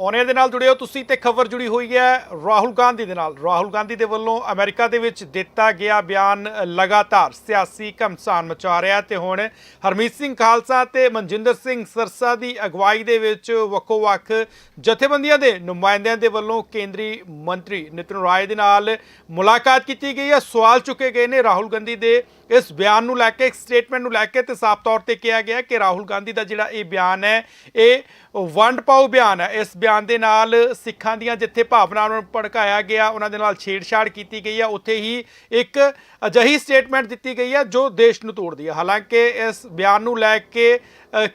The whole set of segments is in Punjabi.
ਔਨੇ ਦੇ ਨਾਲ ਜੁੜੇ ਹੋ ਤੁਸੀਂ ਤੇ ਖਬਰ ਜੁੜੀ ਹੋਈ ਹੈ ਰਾਹੁਲ ਗਾਂਧੀ ਦੇ ਨਾਲ। ਰਾਹੁਲ ਗਾਂਧੀ ਦੇ ਵੱਲੋਂ ਅਮਰੀਕਾ ਦੇ ਵਿੱਚ ਦਿੱਤਾ ਗਿਆ ਬਿਆਨ ਲਗਾਤਾਰ ਸਿਆਸੀ ਘਮਸਾਨ ਮਚਾ ਰਿਹਾ ਤੇ ਹੁਣ ਹਰਮੀਤ ਸਿੰਘ ਖਾਲਸਾ ਤੇ ਮਨਜਿੰਦਰ ਸਿੰਘ ਸਰਸਾ ਦੀ ਅਗਵਾਈ ਦੇ ਵਿੱਚ ਵੱਖੋ-ਵੱਖ ਜਥੇਬੰਦੀਆਂ ਦੇ ਨੁਮਾਇੰਦਿਆਂ ਦੇ ਵੱਲੋਂ ਕੇਂਦਰੀ ਮੰਤਰੀ ਨਿਤਿਨ ਰਾਏ ਦੇ ਨਾਲ ਮੁਲਾਕਾਤ ਕੀਤੀ ਗਈ ਹੈ। ਸਵਾਲ ਚੁੱਕੇ ਗਏ ਨੇ ਰਾਹੁਲ ਗਾਂਧੀ ਦੇ ਇਸ ਬਿਆਨ ਨੂੰ ਲੈ ਕੇ, ਇੱਕ ਸਟੇਟਮੈਂਟ ਨੂੰ ਲੈ ਕੇ ਤੇ ਸਾਫ਼ ਤੌਰ ਤੇ ਕਿਹਾ ਗਿਆ ਕਿ ਰਾਹੁਲ ਗਾਂਧੀ ਦਾ ਜਿਹੜਾ ਇਹ ਬਿਆਨ ਹੈ, ਇਹ ਵੰਡ ਪਾਓ ਬਿਆਨ ਹੈ। ਇਸ ਬਿਆਨ ਦੇ ਨਾਲ ਸਿੱਖਾਂ ਦੀਆਂ ਜਿੱਥੇ ਭਾਵਨਾਵਾਂ ਨੂੰ ਭੜਕਾਇਆ ਗਿਆ, ਉਹਨਾਂ ਦੇ ਨਾਲ ਛੇੜਛਾੜ ਕੀਤੀ ਗਈ ਹੈ। ਉੱਥੇ ਹੀ ਇੱਕ ਅਜਿਹੀ ਸਟੇਟਮੈਂਟ ਦਿੱਤੀ ਗਈ ਹੈ ਜੋ ਦੇਸ਼ ਨੂੰ ਤੋੜਦੀ ਹੈ। ਹਾਲਾਂਕਿ ਇਸ ਬਿਆਨ ਨੂੰ ਲੈ ਕੇ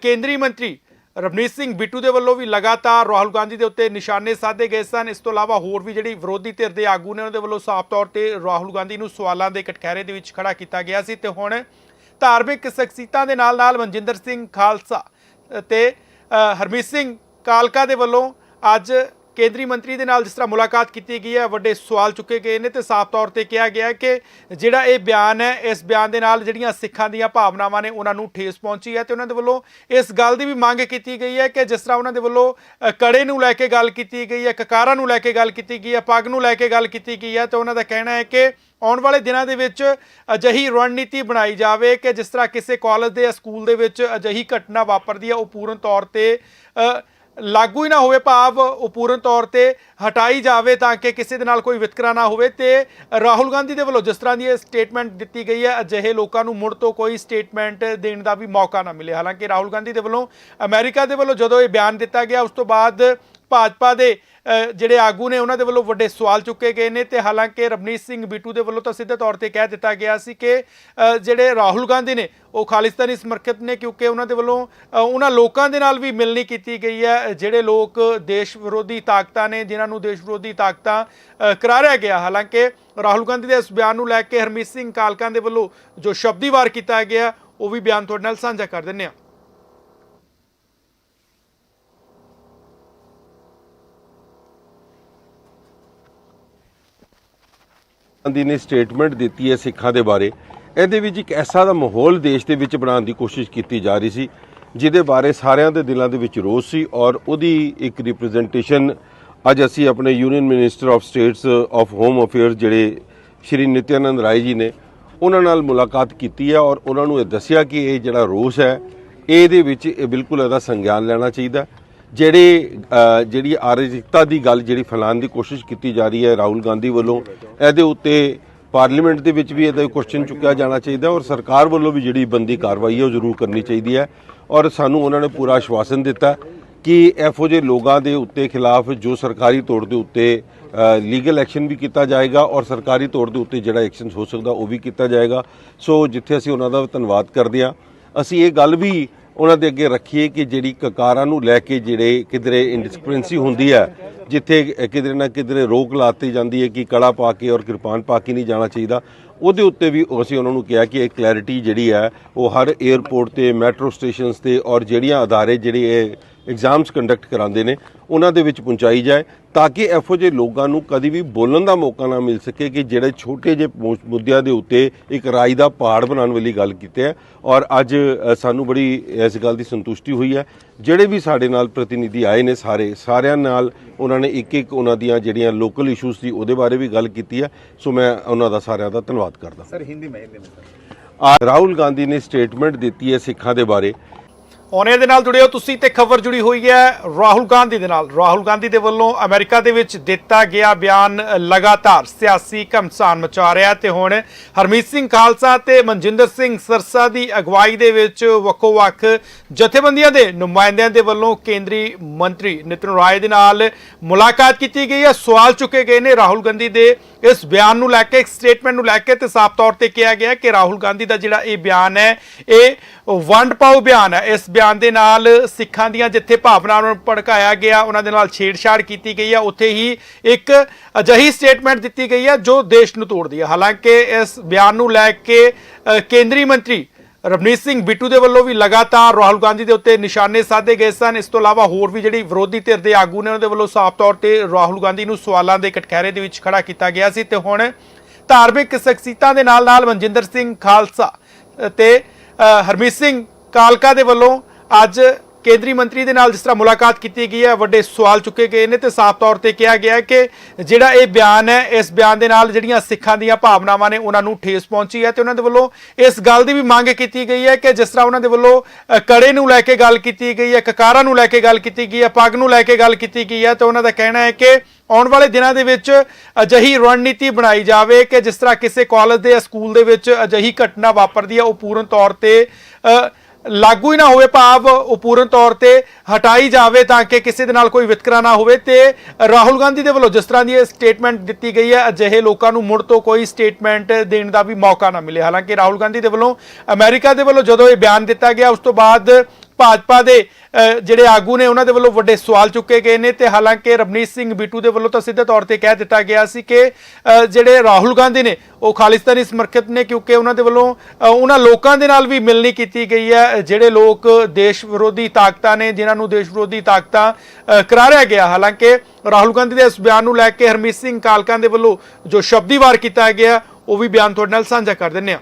ਕੇਂਦਰੀ ਮੰਤਰੀ ਰਵਨੀਤ ਸਿੰਘ ਬਿੱਟੂ ਦੇ ਵੱਲੋਂ ਵੀ ਲਗਾਤਾਰ ਰਾਹੁਲ ਗਾਂਧੀ ਦੇ ਉੱਤੇ ਨਿਸ਼ਾਨੇ ਸਾਧੇ ਗਏ ਸਨ। ਇਸ ਤੋਂ ਇਲਾਵਾ ਹੋਰ ਵੀ ਜਿਹੜੀ ਵਿਰੋਧੀ ਧਿਰ ਦੇ ਆਗੂ ਨੇ, ਉਹਨਾਂ ਦੇ ਵੱਲੋਂ ਸਾਫ਼ ਤੌਰ ਤੇ ਰਾਹੁਲ ਗਾਂਧੀ ਨੂੰ ਸਵਾਲਾਂ ਦੇ ਕਟਖਹਿਰੇ ਦੇ ਵਿੱਚ ਖੜਾ ਕੀਤਾ ਗਿਆ ਸੀ। ਤੇ ਹੁਣ ਧਾਰਮਿਕ ਸ਼ਖਸੀਅਤਾਂ ਦੇ ਨਾਲ ਨਾਲ ਮਨਜਿੰਦਰ ਸਿੰਘ ਖਾਲਸਾ ਤੇ ਹਰਮੀਤ ਸਿੰਘ ਕਾਲਕਾ ਦੇ ਵੱਲੋਂ ਅੱਜ ਕੇਂਦਰੀ ਮੰਤਰੀ ਦੇ ਨਾਲ ਜਿਸ ਤਰ੍ਹਾਂ ਮੁਲਾਕਾਤ ਕੀਤੀ ਗਈ ਹੈ, ਵੱਡੇ ਸਵਾਲ ਚੁੱਕੇ ਗਏ ਨੇ ਤੇ ਸਾਫ਼ ਤੌਰ ਤੇ ਕਿਹਾ ਗਿਆ ਕਿ ਜਿਹੜਾ ਇਹ ਬਿਆਨ ਹੈ, ਇਸ ਬਿਆਨ ਦੇ ਨਾਲ ਜਿਹੜੀਆਂ ਸਿੱਖਾਂ ਦੀਆਂ ਭਾਵਨਾਵਾਂ ਨੇ, ਉਹਨਾਂ ਨੂੰ ਠੇਸ ਪਹੁੰਚੀ ਹੈ ਤੇ ਉਹਨਾਂ ਦੇ ਵੱਲੋਂ ਇਸ ਗੱਲ ਦੀ ਵੀ ਮੰਗ ਕੀਤੀ ਗਈ ਹੈ ਕਿ ਜਿਸ ਤਰ੍ਹਾਂ ਉਹਨਾਂ ਦੇ ਵੱਲੋਂ ਕੜੇ ਨੂੰ ਲੈ ਕੇ ਗੱਲ ਕੀਤੀ ਗਈ ਹੈ, ਕਕਾਰਾਂ ਨੂੰ ਲੈ ਕੇ ਗੱਲ ਕੀਤੀ ਗਈ ਹੈ, ਪੱਗ ਨੂੰ ਲੈ ਕੇ ਗੱਲ ਕੀਤੀ ਗਈ ਹੈ, ਤੇ ਉਹਨਾਂ ਦਾ ਕਹਿਣਾ ਹੈ ਕਿ ਆਉਣ ਵਾਲੇ ਦਿਨਾਂ ਦੇ ਵਿੱਚ ਅਜਿਹੀ ਰਣਨੀਤੀ ਬਣਾਈ ਜਾਵੇ ਕਿ ਜਿਸ ਤਰ੍ਹਾਂ ਕਿਸੇ ਕਾਲਜ ਦੇ ਜਾਂ ਸਕੂਲ ਦੇ ਵਿੱਚ ਅਜਿਹੀ ਘਟਨਾ ਵਾਪਰਦੀ ਹੈ, ਉਹ ਪੂਰਨ ਤੌਰ ਤੇ ਲਾਗੂ ਹੀ ਨਾ ਹੋਵੇ ਭਾਵ ਉਹ ਪੂਰਨ ਤੌਰ ਤੇ ਹਟਾਈ ਜਾਵੇ ਤਾਂ ਕਿ ਕਿਸੇ ਦੇ ਨਾਲ ਕੋਈ ਵਿਤਕਰਾ ਨਾ ਹੋਵੇ ਤੇ ਰਾਹੁਲ ਗਾਂਧੀ ਦੇ ਵੱਲੋਂ ਜਿਸ ਤਰ੍ਹਾਂ ਦੀ ਇਹ ਸਟੇਟਮੈਂਟ ਦਿੱਤੀ ਗਈ ਹੈ, ਅਜਿਹੇ ਲੋਕਾਂ ਨੂੰ ਮੁੜ ਤੋਂ ਕੋਈ ਸਟੇਟਮੈਂਟ ਦੇਣ ਦਾ ਵੀ ਮੌਕਾ ਨਾ ਮਿਲੇ। ਹਾਲਾਂਕਿ ਰਾਹੁਲ ਗਾਂਧੀ ਦੇ ਵੱਲੋਂ ਅਮਰੀਕਾ ਦੇ ਵੱਲੋਂ ਜਦੋਂ ਇਹ ਬਿਆਨ ਦਿੱਤਾ ਗਿਆ, ਉਸ ਤੋਂ ਬਾਅਦ ਭਾਜਪਾ ਦੇ ਜਿਹੜੇ ਆਗੂ ਨੇ, ਉਹਨਾਂ ਦੇ ਵੱਲੋਂ ਵੱਡੇ ਸਵਾਲ ਚੁੱਕੇ ਗਏ ਨੇ ਤੇ ਹਾਲਾਂਕਿ ਰਵਨੀਤ ਸਿੰਘ ਬਿੱਟੂ ਦੇ ਵੱਲੋਂ ਤਾਂ ਸਿੱਧੇ ਤੌਰ ਤੇ ਕਹਿ ਦਿੱਤਾ ਗਿਆ ਸੀ ਕਿ ਜਿਹੜੇ ਰਾਹੁਲ ਗਾਂਧੀ ਨੇ, ਉਹ ਖਾਲਿਸਤਾਨੀ ਸਮਰਥਕ ਨੇ ਕਿਉਂਕਿ ਉਹਨਾਂ ਦੇ ਵੱਲੋਂ ਉਹਨਾਂ ਲੋਕਾਂ ਦੇ ਨਾਲ ਵੀ ਮਿਲਣੀ ਕੀਤੀ ਗਈ ਹੈ। ਜਿਹੜੇ ਲੋਕ ਦੇਸ਼ ਵਿਰੋਧੀ ਤਾਕਤਾਂ ਨੇ, ਜਿਨ੍ਹਾਂ ਨੂੰ ਦੇਸ਼ ਵਿਰੋਧੀ ਤਾਕਤਾਂ ਕਰਾਰਿਆ ਗਿਆ, ਹਾਲਾਂਕਿ ਰਾਹੁਲ ਗਾਂਧੀ ਦੇ ਇਸ ਬਿਆਨ ਨੂੰ ਲੈ ਕੇ ਹਰਮੀਤ ਸਿੰਘ ਕਾਲਕਾਂ ਦੇ ਵੱਲੋਂ ਜੋ ਸ਼ਬਦੀ ਵਾਰ ਕੀਤਾ ਗਿਆ, ਉਹ ਵੀ ਬਿਆਨ ਤੁਹਾਡੇ ਨਾਲ ਸਾਂਝਾ ਕਰ ਦਿੰਨੇ ਆ ਗਾਂਧੀ ਨੇ ਸਟੇਟਮੈਂਟ ਦਿੱਤੀ ਹੈ ਸਿੱਖਾਂ ਦੇ ਬਾਰੇ। ਇਹਦੇ ਵਿੱਚ ਇੱਕ ਐਸਾ ਦਾ ਮਾਹੌਲ ਦੇਸ਼ ਦੇ ਵਿੱਚ ਬਣਾਉਣ ਦੀ ਕੋਸ਼ਿਸ਼ ਕੀਤੀ ਜਾ ਰਹੀ ਸੀ, ਜਿਹਦੇ ਬਾਰੇ ਸਾਰਿਆਂ ਦੇ ਦਿਲਾਂ ਦੇ ਵਿੱਚ ਰੋਸ ਸੀ ਔਰ ਉਹਦੀ ਇੱਕ ਰਿਪਰੈਜ਼ੈਂਟੇਸ਼ਨ ਅੱਜ ਅਸੀਂ ਆਪਣੇ union minister of states of home affairs ਜਿਹੜੇ ਸ਼੍ਰੀ ਨਿਤਿਆਨੰਦ ਰਾਏ ਜੀ ਨੇ, ਉਹਨਾਂ ਨਾਲ ਮੁਲਾਕਾਤ ਕੀਤੀ ਹੈ ਔਰ ਉਹਨਾਂ ਨੂੰ ਇਹ ਦੱਸਿਆ ਕਿ ਇਹ ਜਿਹੜਾ ਰੋਸ ਹੈ, ਇਹਦੇ ਵਿੱਚ ਇਹ ਬਿਲਕੁਲ ਇਹਦਾ ਸੰਗਿਆਨ ਲੈਣਾ ਚਾਹੀਦਾ ਜਿਹੜੇ ਜਿਹੜੀ ਆਰਜਿਕਤਾ ਦੀ ਗੱਲ, ਜਿਹੜੀ ਫੈਲਾਉਣ ਦੀ ਕੋਸ਼ਿਸ਼ ਕੀਤੀ ਜਾ ਰਹੀ ਹੈ ਰਾਹੁਲ ਗਾਂਧੀ ਵੱਲੋਂ, ਇਹਦੇ ਉੱਤੇ ਪਾਰਲੀਮੈਂਟ ਦੇ ਵਿੱਚ ਵੀ ਇਹਦਾ ਕੁਐਸਚਨ ਚੁੱਕਿਆ ਜਾਣਾ ਚਾਹੀਦਾ ਔਰ ਸਰਕਾਰ ਵੱਲੋਂ ਵੀ ਜਿਹੜੀ ਬੰਦੀ ਕਾਰਵਾਈ ਹੈ ਉਹ ਜ਼ਰੂਰ ਕਰਨੀ ਚਾਹੀਦੀ ਹੈ ਔਰ ਸਾਨੂੰ ਉਹਨਾਂ ਨੇ ਪੂਰਾ ਆਸ਼ਵਾਸਨ ਦਿੱਤਾ ਕਿ ਇਹੋ ਜਿਹੇ ਲੋਕਾਂ ਦੇ ਉੱਤੇ ਖਿਲਾਫ ਜੋ ਸਰਕਾਰੀ ਤੌਰ ਦੇ ਉੱਤੇ ਲੀਗਲ ਐਕਸ਼ਨ ਵੀ ਕੀਤਾ ਜਾਏਗਾ ਔਰ ਸਰਕਾਰੀ ਤੌਰ ਦੇ ਉੱਤੇ ਜਿਹੜਾ ਐਕਸ਼ਨ ਹੋ ਸਕਦਾ ਉਹ ਵੀ ਕੀਤਾ ਜਾਏਗਾ। ਸੋ ਜਿੱਥੇ ਅਸੀਂ ਉਹਨਾਂ ਦਾ ਧੰਨਵਾਦ ਕਰਦੇ ਹਾਂ, ਅਸੀਂ ਇਹ ਗੱਲ ਵੀ ਉਹਨਾਂ ਦੇ ਅੱਗੇ ਰੱਖੀਏ ਕਿ ਜਿਹੜੀ ਕਕਾਰਾਂ ਨੂੰ ਲੈ ਕੇ ਜਿਹੜੇ ਕਿਧਰੇ ਇਨਡਿਸਪਲਿਨਸੀ ਹੁੰਦੀ ਹੈ, ਜਿੱਥੇ ਕਿਧਰੇ ਨਾ ਕਿਧਰੇ ਰੋਕ ਲਾਤੀ ਜਾਂਦੀ ਹੈ ਕਿ ਕੜਾ ਪਾ ਕੇ ਔਰ ਕਿਰਪਾਨ ਪਾ ਕੇ ਨਹੀਂ ਜਾਣਾ ਚਾਹੀਦਾ। ਉਹਦੇ ਉੱਤੇ ਵੀ ਅਸੀਂ ਉਹਨਾਂ ਨੂੰ ਕਿਹਾ ਕਿ ਇਹ ਕਲੈਰਿਟੀ ਜਿਹੜੀ ਹੈ, ਉਹ ਹਰ 에ਅਰਪੋਰਟ ਤੇ ਮੈਟਰੋ ਸਟੇਸ਼ਨਸ ਤੇ ਔਰ ਜਿਹੜੀਆਂ ਅਦਾਰੇ ਜਿਹੜੇ ਇਹ ਐਗਜ਼ਾਮਸ ਕੰਡਕਟ ਕਰਾਉਂਦੇ ਨੇ ਉਹਨਾਂ ਦੇ ਵਿੱਚ ਪਹੁੰਚਾਈ ਜਾਏ ਤਾਂ ਕਿ ਇਹੋ ਜਿਹੇ ਲੋਕਾਂ ਨੂੰ ਕਦੀ ਵੀ ਬੋਲਣ ਦਾ ਮੌਕਾ ਨਾ ਮਿਲ ਸਕੇ ਕਿ ਜਿਹੜੇ ਛੋਟੇ ਜਿਹੇ ਮੁੱਦਿਆਂ ਦੇ ਉੱਤੇ ਇੱਕ ਰਾਜ ਦਾ ਪਹਾੜ ਬਣਾਉਣ ਵਾਲੀ ਗੱਲ ਕੀਤੀ ਹੈ ਔਰ ਅੱਜ ਸਾਨੂੰ ਬੜੀ ਇਸ ਗੱਲ ਦੀ ਸੰਤੁਸ਼ਟੀ ਹੋਈ ਹੈ। ਜਿਹੜੇ ਵੀ ਸਾਡੇ ਨਾਲ ਪ੍ਰਤੀਨਿਧੀ ਆਏ ਨੇ ਸਾਰੇ ਸਾਰਿਆਂ ਨਾਲ ਉਹਨਾਂ ਨੇ ਇੱਕ ਇੱਕ ਉਹਨਾਂ ਦੀਆਂ ਜਿਹੜੀਆਂ ਲੋਕਲ ਇਸ਼ੂਸ ਸੀ ਉਹਦੇ ਬਾਰੇ ਵੀ ਗੱਲ ਕੀਤੀ ਹੈ। ਸੋ ਮੈਂ ਉਹਨਾਂ ਦਾ ਸਾਰਿਆਂ ਦਾ ਧੰਨਵਾਦ ਕਰਦਾ। ਸਰ ਹਿੰਦੀ ਮੈਂ ਹਿੰਦੀ ਮੈਂ ਰਾਹੁਲ ਗਾਂਧੀ ਨੇ ਸਟੇਟਮੈਂਟ ਦਿੱਤੀ ਹੈ ਸਿੱਖਾਂ ਦੇ ਬਾਰੇ। ਉਹਨੇ ਦੇ ਨਾਲ ਜੁੜੇ ਹੋ ਤੁਸੀਂ ਤੇ ਖਬਰ ਜੁੜੀ ਹੋਈ ਹੈ ਰਾਹੁਲ ਗਾਂਧੀ ਦੇ ਨਾਲ। ਰਾਹੁਲ ਗਾਂਧੀ ਦੇ ਵੱਲੋਂ ਅਮਰੀਕਾ ਦੇ ਵਿੱਚ ਦਿੱਤਾ ਗਿਆ ਬਿਆਨ ਲਗਾਤਾਰ ਸਿਆਸੀ ਘਮਸਾਨ ਮਚਾ ਰਿਹਾ ਤੇ ਹੁਣ ਹਰਮੀਤ ਸਿੰਘ ਖਾਲਸਾ ਤੇ ਮਨਜਿੰਦਰ ਸਿੰਘ ਸਰਸਾ ਦੀ ਅਗਵਾਈ ਦੇ ਵਿੱਚ ਵੱਖੋ-ਵੱਖ ਜਥੇਬੰਦੀਆਂ ਦੇ ਨੁਮਾਇੰਦਿਆਂ ਦੇ ਵੱਲੋਂ ਕੇਂਦਰੀ ਮੰਤਰੀ ਨਿਤਿਨ ਰਾਏ ਦੇ ਨਾਲ ਮੁਲਾਕਾਤ ਕੀਤੀ ਗਈ ਹੈ। ਸਵਾਲ ਚੁੱਕੇ ਗਏ ਨੇ ਰਾਹੁਲ ਗਾਂਧੀ ਦੇ। ਇਸ ਬਿਆਨ ਨੂੰ ਲੈ ਕੇ ਇੱਕ ਸਟੇਟਮੈਂਟ ਨੂੰ ਲੈ ਕੇ ਤੇ ਸਾਫ਼ ਤੌਰ ਤੇ ਕਿਹਾ ਗਿਆ ਕਿ ਰਾਹੁਲ ਗਾਂਧੀ ਦਾ ਜਿਹੜਾ ਇਹ ਬਿਆਨ ਹੈ, ਇਹ ਵੰਡ ਪਾਓ ਬਿਆਨ ਹੈ। ਇਸ ਬਿਆਨ ਦੇ ਨਾਲ ਸਿੱਖਾਂ ਦੀਆਂ ਜਿੱਥੇ ਭਾਵਨਾਵਾਂ ਨੂੰ ਭੜਕਾਇਆ ਗਿਆ, ਉਹਨਾਂ ਦੇ ਨਾਲ ਛੇੜਛਾੜ ਕੀਤੀ ਗਈ ਹੈ ਉੱਥੇ ਹੀ ਇੱਕ ਅਜਿਹੀ ਸਟੇਟਮੈਂਟ ਦਿੱਤੀ ਗਈ ਹੈ ਜੋ ਦੇਸ਼ ਨੂੰ ਤੋੜਦੀ ਹੈ ਹਾਲਾਂਕਿ ਇਸ ਬਿਆਨ ਨੂੰ ਲੈ ਕੇ ਕੇਂਦਰੀ ਮੰਤਰੀ ਰਵਨੀਤ ਸਿੰਘ ਬਿੱਟੂ ਦੇ ਵੱਲੋਂ ਵੀ ਲਗਾਤਾਰ ਰਾਹੁਲ ਗਾਂਧੀ ਦੇ ਉੱਤੇ ਨਿਸ਼ਾਨੇ ਸਾਧੇ ਗਏ ਸਨ। ਇਸ ਤੋਂ ਇਲਾਵਾ ਹੋਰ ਵੀ ਜਿਹੜੀ ਵਿਰੋਧੀ ਧਿਰ ਦੇ ਆਗੂ ਨੇ, ਉਹਨਾਂ ਦੇ ਵੱਲੋਂ ਸਾਫ਼ ਤੌਰ ਤੇ ਰਾਹੁਲ ਗਾਂਧੀ ਨੂੰ ਸਵਾਲਾਂ ਦੇ ਕਟਖਹਿਰੇ ਦੇ ਵਿੱਚ ਖੜਾ ਕੀਤਾ ਗਿਆ ਸੀ। ਤੇ ਹੁਣ ਧਾਰਮਿਕ ਸ਼ਖਸੀਅਤਾਂ ਦੇ ਨਾਲ ਨਾਲ ਮਨਜਿੰਦਰ ਸਿੰਘ ਖਾਲਸਾ ਤੇ ਹਰਮੀਤ ਸਿੰਘ ਕਾਲਕਾ ਦੇ ਵੱਲੋਂ ਅੱਜ ਕੇਂਦਰੀ ਮੰਤਰੀ ਦੇ ਨਾਲ ਜਿਸ ਤਰ੍ਹਾਂ ਮੁਲਾਕਾਤ ਕੀਤੀ ਗਈ ਹੈ, ਵੱਡੇ ਸਵਾਲ ਚੁੱਕੇ ਗਏ ਨੇ ਤੇ ਸਾਫ਼ ਤੌਰ ਤੇ ਕਿਹਾ ਗਿਆ ਕਿ ਜਿਹੜਾ ਇਹ ਬਿਆਨ ਹੈ, ਇਸ ਬਿਆਨ ਦੇ ਨਾਲ ਜਿਹੜੀਆਂ ਸਿੱਖਾਂ ਦੀਆਂ ਭਾਵਨਾਵਾਂ ਨੇ ਉਹਨਾਂ ਨੂੰ ਠੇਸ ਪਹੁੰਚੀ ਹੈ ਤੇ ਉਹਨਾਂ ਦੇ ਵੱਲੋਂ ਇਸ ਗੱਲ ਦੀ ਵੀ ਮੰਗ ਕੀਤੀ ਗਈ ਹੈ ਕਿ ਜਿਸ ਤਰ੍ਹਾਂ ਉਹਨਾਂ ਦੇ ਵੱਲੋਂ ਕੜੇ ਨੂੰ ਲੈ ਕੇ ਗੱਲ ਕੀਤੀ ਗਈ ਹੈ, ਕਕਾਰਾਂ ਨੂੰ ਲੈ ਕੇ ਗੱਲ ਕੀਤੀ ਗਈ ਹੈ, ਪੱਗ ਨੂੰ ਲੈ ਕੇ ਗੱਲ ਕੀਤੀ ਗਈ ਹੈ, ਤੇ ਉਹਨਾਂ ਦਾ ਕਹਿਣਾ ਹੈ ਕਿ ਆਉਣ ਵਾਲੇ ਦਿਨਾਂ ਦੇ ਵਿੱਚ ਅਜਿਹੀ ਰਣਨੀਤੀ ਬਣਾਈ ਜਾਵੇ ਕਿ ਜਿਸ ਤਰ੍ਹਾਂ ਕਿਸੇ ਕਾਲਜ ਦੇ ਜਾਂ ਸਕੂਲ ਦੇ ਵਿੱਚ ਅਜਿਹੀ ਘਟਨਾ ਵਾਪਰਦੀ ਹੈ, ਉਹ ਪੂਰਨ ਤੌਰ ਤੇ ਲਾਗੂ ਹੀ ਨਾ ਹੋਵੇ ਭਾਵ ਉਹ ਪੂਰਨ ਤੌਰ ਤੇ ਹਟਾਈ ਜਾਵੇ ਤਾਂ ਕਿ ਕਿਸੇ ਦੇ ਨਾਲ ਕੋਈ ਵਿਤਕਰਾ ਨਾ ਹੋਵੇ ਤੇ ਰਾਹੁਲ ਗਾਂਧੀ ਦੇ ਵੱਲੋਂ ਜਿਸ ਤਰ੍ਹਾਂ ਦੀ ਇਹ ਸਟੇਟਮੈਂਟ ਦਿੱਤੀ ਗਈ ਹੈ, ਅਜਿਹੇ ਲੋਕਾਂ ਨੂੰ ਮੁੜ ਤੋਂ ਕੋਈ ਸਟੇਟਮੈਂਟ ਦੇਣ ਦਾ ਵੀ ਮੌਕਾ ਨਾ ਮਿਲੇ। ਹਾਲਾਂਕਿ ਰਾਹੁਲ ਗਾਂਧੀ ਦੇ ਵੱਲੋਂ ਅਮਰੀਕਾ ਦੇ ਵੱਲੋਂ ਜਦੋਂ ਇਹ ਬਿਆਨ ਦਿੱਤਾ ਗਿਆ, ਉਸ ਤੋਂ ਬਾਅਦ ਭਾਜਪਾ ਦੇ ਜਿਹੜੇ ਆਗੂ ਨੇ ਉਹਨਾਂ ਦੇ ਵੱਲੋਂ ਵੱਡੇ ਸਵਾਲ ਚੁੱਕੇ ਗਏ ਨੇ ਤੇ ਹਾਲਾਂਕਿ ਰਵਨੀਤ ਸਿੰਘ ਬਿੱਟੂ ਦੇ ਵੱਲੋਂ ਤਾਂ ਸਿੱਧੇ ਤੌਰ ਤੇ ਕਹਿ ਦਿੱਤਾ ਗਿਆ ਸੀ ਕਿ ਜਿਹੜੇ ਰਾਹੁਲ ਗਾਂਧੀ ਨੇ, ਉਹ ਖਾਲਿਸਤਾਨੀ ਸਮਰਥਕ ਨੇ ਕਿਉਂਕਿ ਉਹਨਾਂ ਦੇ ਵੱਲੋਂ ਉਹਨਾਂ ਲੋਕਾਂ ਦੇ ਨਾਲ ਵੀ ਮਿਲਣੀ ਕੀਤੀ ਗਈ ਹੈ, ਜਿਹੜੇ ਲੋਕ ਦੇਸ਼ ਵਿਰੋਧੀ ਤਾਕਤਾਂ ਨੇ, ਜਿਨ੍ਹਾਂ ਨੂੰ ਦੇਸ਼ ਵਿਰੋਧੀ ਤਾਕਤਾਂ ਕਰਾਰਿਆ ਗਿਆ। ਹਾਲਾਂਕਿ ਰਾਹੁਲ ਗਾਂਧੀ ਦੇ ਇਸ ਬਿਆਨ ਨੂੰ ਲੈ ਕੇ ਹਰਮੀਤ ਸਿੰਘ ਕਾਲਕਾਂ ਦੇ ਵੱਲੋਂ ਜੋ ਸ਼ਬਦੀ ਵਾਰ ਕੀਤਾ ਗਿਆ, ਉਹ ਵੀ ਬਿਆਨ ਤੁਹਾਡੇ ਨਾਲ ਸਾਂਝਾ ਕਰ ਦਿੰਨੇ ਆ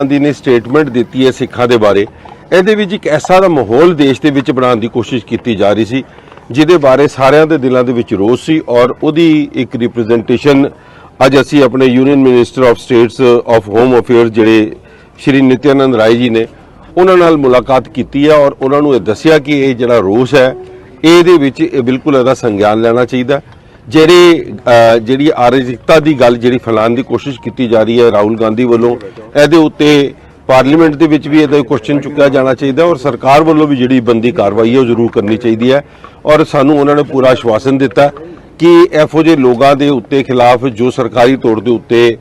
ਗਾਂਧੀ ਨੇ ਸਟੇਟਮੈਂਟ ਦਿੱਤੀ ਹੈ ਸਿੱਖਾਂ ਦੇ ਬਾਰੇ। ਇਹਦੇ ਵਿੱਚ ਇੱਕ ਐਸਾ ਦਾ ਮਾਹੌਲ ਦੇਸ਼ ਦੇ ਵਿੱਚ ਬਣਾਉਣ ਦੀ ਕੋਸ਼ਿਸ਼ ਕੀਤੀ ਜਾ ਰਹੀ ਸੀ, ਜਿਹਦੇ ਬਾਰੇ ਸਾਰਿਆਂ ਦੇ ਦਿਲਾਂ ਦੇ ਵਿੱਚ ਰੋਸ ਸੀ ਔਰ ਉਹਦੀ ਇੱਕ ਰਿਪਰੈਜ਼ੈਂਟੇਸ਼ਨ ਅੱਜ ਅਸੀਂ ਆਪਣੇ union minister of states of home affairs ਜਿਹੜੇ ਸ਼੍ਰੀ ਨਿਤਿਆਨੰਦ ਰਾਏ ਜੀ ਨੇ, ਉਹਨਾਂ ਨਾਲ ਮੁਲਾਕਾਤ ਕੀਤੀ ਹੈ ਔਰ ਉਹਨਾਂ ਨੂੰ ਇਹ ਦੱਸਿਆ ਕਿ ਇਹ ਜਿਹੜਾ ਰੋਸ ਹੈ, ਇਹਦੇ ਵਿੱਚ ਇਹ ਬਿਲਕੁਲ ਇਹਦਾ ਸੰਗਿਆਨ ਲੈਣਾ ਚਾਹੀਦਾ ਜਿਹੜੇ ਜਿਹੜੀ ਆਰਜਿਕਤਾ ਦੀ ਗੱਲ ਜਿਹੜੀ ਫੈਲਾਉਣ ਦੀ ਕੋਸ਼ਿਸ਼ ਕੀਤੀ ਜਾ ਰਹੀ ਹੈ ਰਾਹੁਲ ਗਾਂਧੀ ਵੱਲੋਂ, ਇਹਦੇ ਉੱਤੇ ਪਾਰਲੀਮੈਂਟ ਦੇ ਵਿੱਚ ਵੀ ਇਹਦਾ ਕੁਐਸਚਨ ਚੁੱਕਿਆ ਜਾਣਾ ਚਾਹੀਦਾ ਔਰ ਸਰਕਾਰ ਵੱਲੋਂ ਵੀ ਜਿਹੜੀ ਬੰਦੀ ਕਾਰਵਾਈ ਹੈ ਉਹ ਜ਼ਰੂਰ ਕਰਨੀ ਚਾਹੀਦੀ ਹੈ। ਔਰ ਸਾਨੂੰ ਉਹਨਾਂ ਨੇ ਪੂਰਾ ਆਸ਼ਵਾਸਨ ਦਿੱਤਾ ਕਿ ਇਹੋ ਜਿਹੇ ਲੋਕਾਂ ਦੇ ਉੱਤੇ ਖਿਲਾਫ ਜੋ ਸਰਕਾਰੀ ਤੌਰ ਦੇ ਉੱਤੇ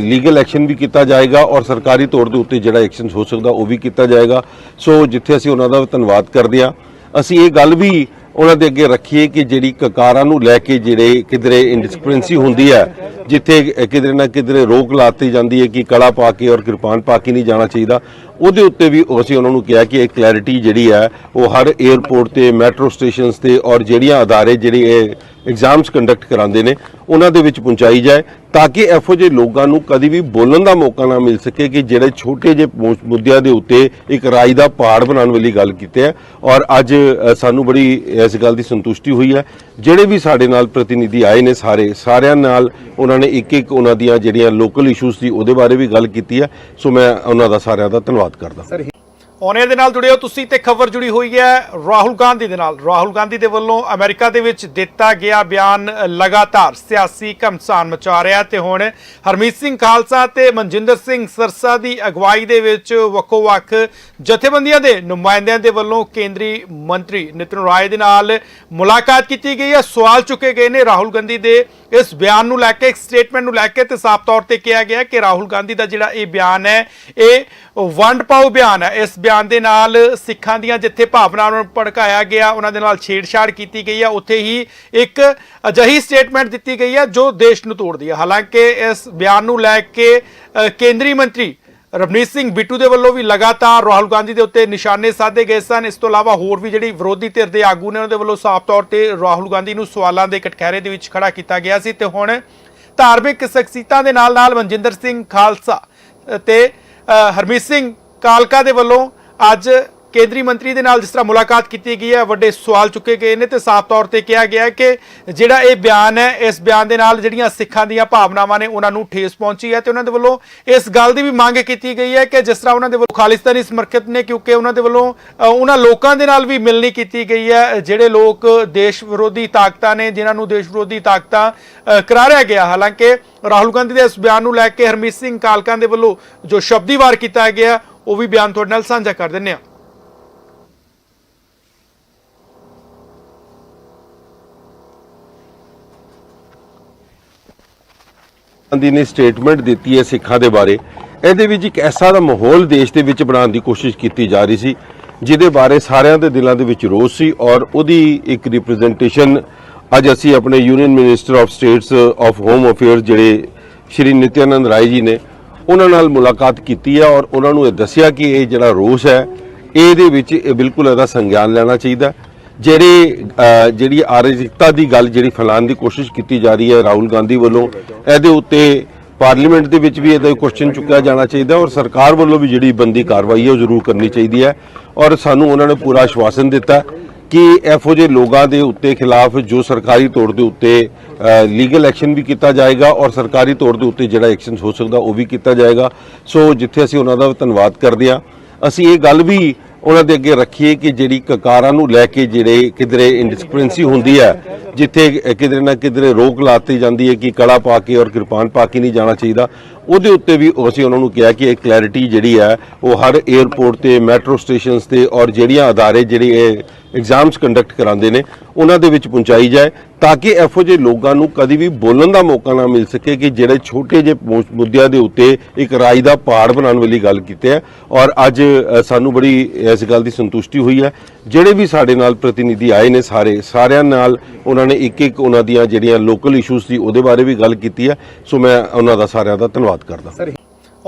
ਲੀਗਲ ਐਕਸ਼ਨ ਵੀ ਕੀਤਾ ਜਾਏਗਾ ਔਰ ਸਰਕਾਰੀ ਤੌਰ ਦੇ ਉੱਤੇ ਜਿਹੜਾ ਐਕਸ਼ਨ ਹੋ ਸਕਦਾ ਉਹ ਵੀ ਕੀਤਾ ਜਾਏਗਾ। ਸੋ ਜਿੱਥੇ ਅਸੀਂ ਉਹਨਾਂ ਦਾ ਧੰਨਵਾਦ ਕਰਦੇ ਹਾਂ, ਅਸੀਂ ਇਹ ਗੱਲ ਵੀ ਉਹਨਾਂ ਦੇ ਅੱਗੇ ਰੱਖੀਏ ਕਿ ਜਿਹੜੀ ਕਕਾਰਾਂ ਨੂੰ ਲੈ ਕੇ ਜਿਹੜੇ ਕਿਧਰੇ ਇਨਡਿਸਪਲਿੰਸੀ ਹੁੰਦੀ ਹੈ ਜਿੱਥੇ ਕਿਧਰੇ ਨਾ ਕਿਧਰੇ ਰੋਕ ਲਾਤੀ ਜਾਂਦੀ ਹੈ ਕਿ ਕਲਾ ਪਾ ਕੇ ਔਰ ਕਿਰਪਾਨ ਪਾ ਕੇ ਨਹੀਂ ਜਾਣਾ ਚਾਹੀਦਾ। ਉਹਦੇ ਉੱਤੇ ਵੀ ਅਸੀਂ ਉਹਨਾਂ ਨੂੰ ਕਿਹਾ ਕਿ ਇਹ ਕਲੈਰਿਟੀ ਜਿਹੜੀ ਹੈ, ਉਹ ਹਰ 에ਅਰਪੋਰਟ ਤੇ ਮੈਟਰੋ ਸਟੇਸ਼ਨਸ ਤੇ ਔਰ ਜਿਹੜੀਆਂ ਅਦਾਰੇ ਜਿਹੜੇ ਇਹ ਐਗਜ਼ਾਮਸ ਕੰਡਕਟ ਕਰਾਉਂਦੇ ਨੇ, ਉਹਨਾਂ ਦੇ ਵਿੱਚ ਪਹੁੰਚਾਈ ਜਾਏ ਤਾਂ ਕਿ ਇਹੋ ਜਿਹੇ ਲੋਕਾਂ ਨੂੰ ਕਦੀ ਵੀ ਬੋਲਣ ਦਾ ਮੌਕਾ ਨਾ ਮਿਲ ਸਕੇ ਕਿ ਜਿਹੜੇ ਛੋਟੇ ਜਿਹੇ ਮੁੱਦਿਆਂ ਦੇ ਉੱਤੇ ਇੱਕ ਰਾਜ ਦਾ ਪਹਾੜ ਬਣਾਉਣ ਵਾਲੀ ਗੱਲ ਕੀਤੀ ਹੈ ਔਰ ਅੱਜ ਸਾਨੂੰ ਬੜੀ ਇਸ ਗੱਲ ਦੀ ਸੰਤੁਸ਼ਟੀ ਹੋਈ ਹੈ। ਜਿਹੜੇ ਵੀ ਸਾਡੇ ਨਾਲ ਪ੍ਰਤੀਨਿਧੀ ਆਏ ਨੇ ਸਾਰੇ, ਸਾਰਿਆਂ ਨਾਲ ਉਹਨਾਂ ਨੇ ਇੱਕ ਇੱਕ ਉਹਨਾਂ ਦੀਆਂ ਜਿਹੜੀਆਂ ਲੋਕਲ ਇਸ਼ੂਸ ਸੀ ਉਹਦੇ ਬਾਰੇ ਵੀ ਗੱਲ ਕੀਤੀ ਹੈ। ਸੋ ਮੈਂ ਉਹਨਾਂ ਦਾ ਸਾਰਿਆਂ ਦਾ ਧੰਨਵਾਦ ਕਰਦਾ ਔਨੇ ਦੇ ਨਾਲ ਜੁੜੇ ਹੋ ਤੁਸੀਂ ਤੇ ਖਬਰ ਜੁੜੀ ਹੋਈ ਹੈ ਰਾਹੁਲ ਗਾਂਧੀ ਦੇ ਨਾਲ। ਰਾਹੁਲ ਗਾਂਧੀ ਦੇ ਵੱਲੋਂ ਅਮਰੀਕਾ ਦੇ ਵਿੱਚ ਦਿੱਤਾ ਗਿਆ ਬਿਆਨ ਲਗਾਤਾਰ ਸਿਆਸੀ ਘਮਸਾਨ ਮਚਾ ਰਿਹਾ ਤੇ ਹੁਣ ਹਰਮੀਤ ਸਿੰਘ ਖਾਲਸਾ ਤੇ ਮਨਜਿੰਦਰ ਸਿੰਘ ਸਰਸਾ ਦੀ ਅਗਵਾਈ ਦੇ ਵਿੱਚ ਵੱਖੋ-ਵੱਖ ਜਥੇਬੰਦੀਆਂ ਦੇ ਨੁਮਾਇੰਦਿਆਂ ਦੇ ਵੱਲੋਂ ਕੇਂਦਰੀ ਮੰਤਰੀ ਨਿਤਿਨ ਰਾਏ ਦੇ ਨਾਲ ਮੁਲਾਕਾਤ ਕੀਤੀ ਗਈ ਹੈ। ਸਵਾਲ ਚੁੱਕੇ ਗਏ ਨੇ ਰਾਹੁਲ ਗਾਂਧੀ ਦੇ। ਇਸ ਬਿਆਨ ਨੂੰ ਲੈ ਕੇ, ਇੱਕ ਸਟੇਟਮੈਂਟ ਨੂੰ ਲੈ ਕੇ ਤੇ ਸਾਫ਼ ਤੌਰ ਤੇ ਕਿਹਾ ਗਿਆ ਕਿ ਰਾਹੁਲ ਗਾਂਧੀ ਦਾ ਜਿਹੜਾ ਇਹ ਬਿਆਨ ਹੈ, ਇਹ ਵੰਡ ਪਾਓ ਬਿਆਨ ਹੈ। ਇਸ ਬਿਆਨ ਦੇ ਨਾਲ ਸਿੱਖਾਂ ਦੀਆਂ ਜਿੱਥੇ ਭਾਵਨਾਵਾਂ ਨੂੰ ਭੜਕਾਇਆ ਗਿਆ, ਉਹਨਾਂ ਦੇ ਨਾਲ ਛੇੜਛਾੜ ਕੀਤੀ ਗਈ ਹੈ ਉੱਥੇ ਹੀ ਇੱਕ ਅਜਿਹੀ ਸਟੇਟਮੈਂਟ ਦਿੱਤੀ ਗਈ ਹੈ ਜੋ ਦੇਸ਼ ਨੂੰ ਤੋੜਦੀ ਹੈ ਹਾਲਾਂਕਿ ਇਸ ਬਿਆਨ ਨੂੰ ਲੈ ਕੇ ਕੇਂਦਰੀ ਮੰਤਰੀ ਰਵਨੀਤ ਸਿੰਘ ਬਿੱਟੂ ਦੇ ਵੱਲੋਂ ਵੀ ਲਗਾਤਾਰ ਰਾਹੁਲ ਗਾਂਧੀ ਦੇ ਉੱਤੇ ਨਿਸ਼ਾਨੇ ਸਾਧੇ ਗਏ ਸਨ। ਇਸ ਤੋਂ ਇਲਾਵਾ ਹੋਰ ਵੀ ਜਿਹੜੀ ਵਿਰੋਧੀ ਧਿਰ ਦੇ ਆਗੂ ਨੇ, ਉਹਨਾਂ ਦੇ ਵੱਲੋਂ ਸਾਫ਼ ਤੌਰ ਤੇ ਰਾਹੁਲ ਗਾਂਧੀ ਨੂੰ ਸਵਾਲਾਂ ਦੇ ਕਟਖਹਿਰੇ ਦੇ ਵਿੱਚ ਖੜਾ ਕੀਤਾ ਗਿਆ ਸੀ। ਤੇ ਹੁਣ ਧਾਰਮਿਕ ਸ਼ਖਸੀਅਤਾਂ ਦੇ ਨਾਲ ਨਾਲ ਮਨਜਿੰਦਰ ਸਿੰਘ ਖਾਲਸਾ ਤੇ ਹਰਮੀਤ ਸਿੰਘ ਕਾਲਕਾ ਦੇ ਵੱਲੋਂ ਅੱਜ ਕੇਂਦਰੀ ਮੰਤਰੀ ਦੇ ਨਾਲ ਜਿਸ ਤਰ੍ਹਾਂ ਮੁਲਾਕਾਤ ਕੀਤੀ ਗਈ ਹੈ, ਵੱਡੇ ਸਵਾਲ ਚੁੱਕੇ ਗਏ ਨੇ ਤੇ ਸਾਫ਼ ਤੌਰ ਤੇ ਕਿਹਾ ਗਿਆ ਕਿ ਜਿਹੜਾ ਇਹ ਬਿਆਨ ਹੈ, ਇਸ ਬਿਆਨ ਦੇ ਨਾਲ ਜਿਹੜੀਆਂ ਸਿੱਖਾਂ ਦੀਆਂ ਭਾਵਨਾਵਾਂ ਨੇ ਉਹਨਾਂ ਨੂੰ ਠੇਸ ਪਹੁੰਚੀ ਹੈ ਤੇ ਉਹਨਾਂ ਦੇ ਵੱਲੋਂ ਇਸ ਗੱਲ ਦੀ ਵੀ ਮੰਗ ਕੀਤੀ ਗਈ ਹੈ ਕਿ ਜਿਸ ਤਰ੍ਹਾਂ ਉਹਨਾਂ ਦੇ ਵੱਲੋਂ ਖਾਲਿਸਤਾਨੀ ਸਮਰਥਕ ਨੇ, ਕਿਉਂਕਿ ਉਹਨਾਂ ਦੇ ਵੱਲੋਂ ਉਹਨਾਂ ਲੋਕਾਂ ਦੇ ਨਾਲ ਵੀ ਮਿਲਣੀ ਕੀਤੀ ਗਈ ਹੈ, ਜਿਹੜੇ ਲੋਕ ਦੇਸ਼ ਵਿਰੋਧੀ ਤਾਕਤਾਂ ਨੇ, ਜਿਨ੍ਹਾਂ ਨੂੰ ਦੇਸ਼ ਵਿਰੋਧੀ ਤਾਕਤਾਂ ਕਰਾਰਿਆ ਗਿਆ। ਹਾਲਾਂਕਿ ਰਾਹੁਲ ਗਾਂਧੀ ਦੇ ਇਸ ਬਿਆਨ ਨੂੰ ਲੈ ਕੇ ਹਰਮੀਤ ਸਿੰਘ ਕਾਲਕਾਂ ਦੇ ਵੱਲੋਂ ਜੋ ਸ਼ਬਦੀਵਾਰ ਕੀਤਾ ਗਿਆ ਉਹ ਵੀ ਬਿਆਨ ਤੁਹਾਡੇ ਨਾਲ ਸਾਂਝਾ ਕਰ ਦਿੰਨੇ ਆ ਗਾਂਧੀ ਨੇ ਸਟੇਟਮੈਂਟ ਦਿੱਤੀ ਹੈ ਸਿੱਖਾਂ ਦੇ ਬਾਰੇ। ਇਹਦੇ ਵਿੱਚ ਇੱਕ ਐਸਾ ਦਾ ਮਾਹੌਲ ਦੇਸ਼ ਦੇ ਵਿੱਚ ਬਣਾਉਣ ਦੀ ਕੋਸ਼ਿਸ਼ ਕੀਤੀ ਜਾ ਰਹੀ ਸੀ, ਜਿਹਦੇ ਬਾਰੇ ਸਾਰਿਆਂ ਦੇ ਦਿਲਾਂ ਦੇ ਵਿੱਚ ਰੋਸ ਸੀ ਔਰ ਉਹਦੀ ਇੱਕ ਰਿਪਰੈਜ਼ੈਂਟੇਸ਼ਨ ਅੱਜ ਅਸੀਂ ਆਪਣੇ union minister of states of home affairs ਜਿਹੜੇ ਸ਼੍ਰੀ ਨਿਤਿਆਨੰਦ ਰਾਏ ਜੀ ਨੇ ਉਹਨਾਂ ਨਾਲ ਮੁਲਾਕਾਤ ਕੀਤੀ ਹੈ ਔਰ ਉਹਨਾਂ ਨੂੰ ਇਹ ਦੱਸਿਆ ਕਿ ਇਹ ਜਿਹੜਾ ਰੋਸ ਹੈ, ਇਹਦੇ ਵਿੱਚ ਇਹ ਬਿਲਕੁਲ ਇਹਦਾ ਸੰਗਿਆਨ ਲੈਣਾ ਚਾਹੀਦਾ ਜਿਹੜੇ ਜਿਹੜੀ ਆਰਜਿਕਤਾ ਦੀ ਗੱਲ ਜਿਹੜੀ ਫੈਲਾਉਣ ਦੀ ਕੋਸ਼ਿਸ਼ ਕੀਤੀ ਜਾ ਰਹੀ ਹੈ ਰਾਹੁਲ ਗਾਂਧੀ ਵੱਲੋਂ, ਇਹਦੇ ਉੱਤੇ ਪਾਰਲੀਮੈਂਟ ਦੇ ਵਿੱਚ ਵੀ ਇਹਦਾ ਕੁਐਸਚਨ ਚੁੱਕਿਆ ਜਾਣਾ ਚਾਹੀਦਾ ਔਰ ਸਰਕਾਰ ਵੱਲੋਂ ਵੀ ਜਿਹੜੀ ਬੰਦੀ ਕਾਰਵਾਈ ਹੈ ਉਹ ਜ਼ਰੂਰ ਕਰਨੀ ਚਾਹੀਦੀ ਹੈ ਔਰ ਸਾਨੂੰ ਉਹਨਾਂ ਨੇ ਪੂਰਾ ਆਸ਼ਵਾਸਨ ਦਿੱਤਾ ਕਿ ਇਹੋ ਜਿਹੇ ਲੋਕਾਂ ਦੇ ਉੱਤੇ ਖਿਲਾਫ ਜੋ ਸਰਕਾਰੀ ਤੌਰ ਦੇ ਉੱਤੇ ਲੀਗਲ ਐਕਸ਼ਨ ਵੀ ਕੀਤਾ ਜਾਏਗਾ ਔਰ ਸਰਕਾਰੀ ਤੌਰ ਦੇ ਉੱਤੇ ਜਿਹੜਾ ਐਕਸ਼ਨ ਹੋ ਸਕਦਾ ਉਹ ਵੀ ਕੀਤਾ ਜਾਏਗਾ। ਸੋ ਜਿੱਥੇ ਅਸੀਂ ਉਹਨਾਂ ਦਾ ਧੰਨਵਾਦ ਕਰਦੇ ਹਾਂ, ਅਸੀਂ ਇਹ ਗੱਲ ਵੀ ਉਹਨਾਂ ਦੇ ਅੱਗੇ ਰੱਖੀਏ ਕਿ ਜਿਹੜੀ ਕਕਾਰਾਂ ਨੂੰ ਲੈ ਕੇ ਜਿਹੜੇ ਕਿਧਰੇ ਇਨਡਿਸਪਲਿਨਸੀ ਹੁੰਦੀ ਹੈ ਜਿੱਥੇ ਕਿਧਰੇ ਨਾ ਕਿਧਰੇ ਰੋਕ ਲਾਤੀ ਜਾਂਦੀ ਹੈ ਕਿ ਕੜਾ ਪਾ ਕੇ ਔਰ ਕਿਰਪਾਨ ਪਾ ਕੇ ਨਹੀਂ ਜਾਣਾ ਚਾਹੀਦਾ। ਉਹਦੇ ਉੱਤੇ ਵੀ ਅਸੀਂ ਉਹਨਾਂ ਨੂੰ ਕਿਹਾ ਕਿ ਇਹ ਕਲੈਰਿਟੀ ਜਿਹੜੀ ਹੈ, ਉਹ ਹਰ 에ਅਰਪੋਰਟ ਤੇ ਮੈਟਰੋ ਸਟੇਸ਼ਨਸ ਤੇ ਔਰ ਜਿਹੜੀਆਂ ਅਦਾਰੇ, ਜਿਹੜੇ ਇਹ ਐਗਜ਼ਾਮਸ ਕੰਡਕਟ ਕਰਾਉਂਦੇ ਨੇ, ਉਹਨਾਂ ਦੇ ਵਿੱਚ ਪਹੁੰਚਾਈ ਜਾਏ ਤਾਂ ਕਿ ਇਹੋ ਜਿਹੇ ਲੋਕਾਂ ਨੂੰ ਕਦੀ ਵੀ ਬੋਲਣ ਦਾ ਮੌਕਾ ਨਾ ਮਿਲ ਸਕੇ ਕਿ ਜਿਹੜੇ ਛੋਟੇ ਜਿਹੇ ਮੁੱਦਿਆਂ ਦੇ ਉੱਤੇ ਇੱਕ ਰਾਜ ਦਾ ਪਹਾੜ ਬਣਾਉਣ ਵਾਲੀ ਗੱਲ ਕੀਤੀ ਹੈ ਔਰ ਅੱਜ ਸਾਨੂੰ ਬੜੀ ਇਸ ਗੱਲ ਦੀ ਸੰਤੁਸ਼ਟੀ ਹੋਈ ਹੈ। ਜਿਹੜੇ ਵੀ ਸਾਡੇ ਨਾਲ ਪ੍ਰਤੀਨਿਧੀ ਆਏ ਨੇ ਸਾਰੇ, ਸਾਰਿਆਂ ਨਾਲ ਉਹਨਾਂ ਨੇ ਇੱਕ ਇੱਕ ਉਹਨਾਂ ਦੀਆਂ ਜਿਹੜੀਆਂ ਲੋਕਲ ਇਸ਼ੂਜ਼ ਸੀ, ਉਹਦੇ ਬਾਰੇ ਵੀ ਗੱਲ ਕੀਤੀ ਹੈ। ਸੋ ਮੈਂ ਉਹਨਾਂ ਦਾ ਸਾਰਿਆਂ ਦਾ ਧੰਨਵਾਦ ਕਰਦਾ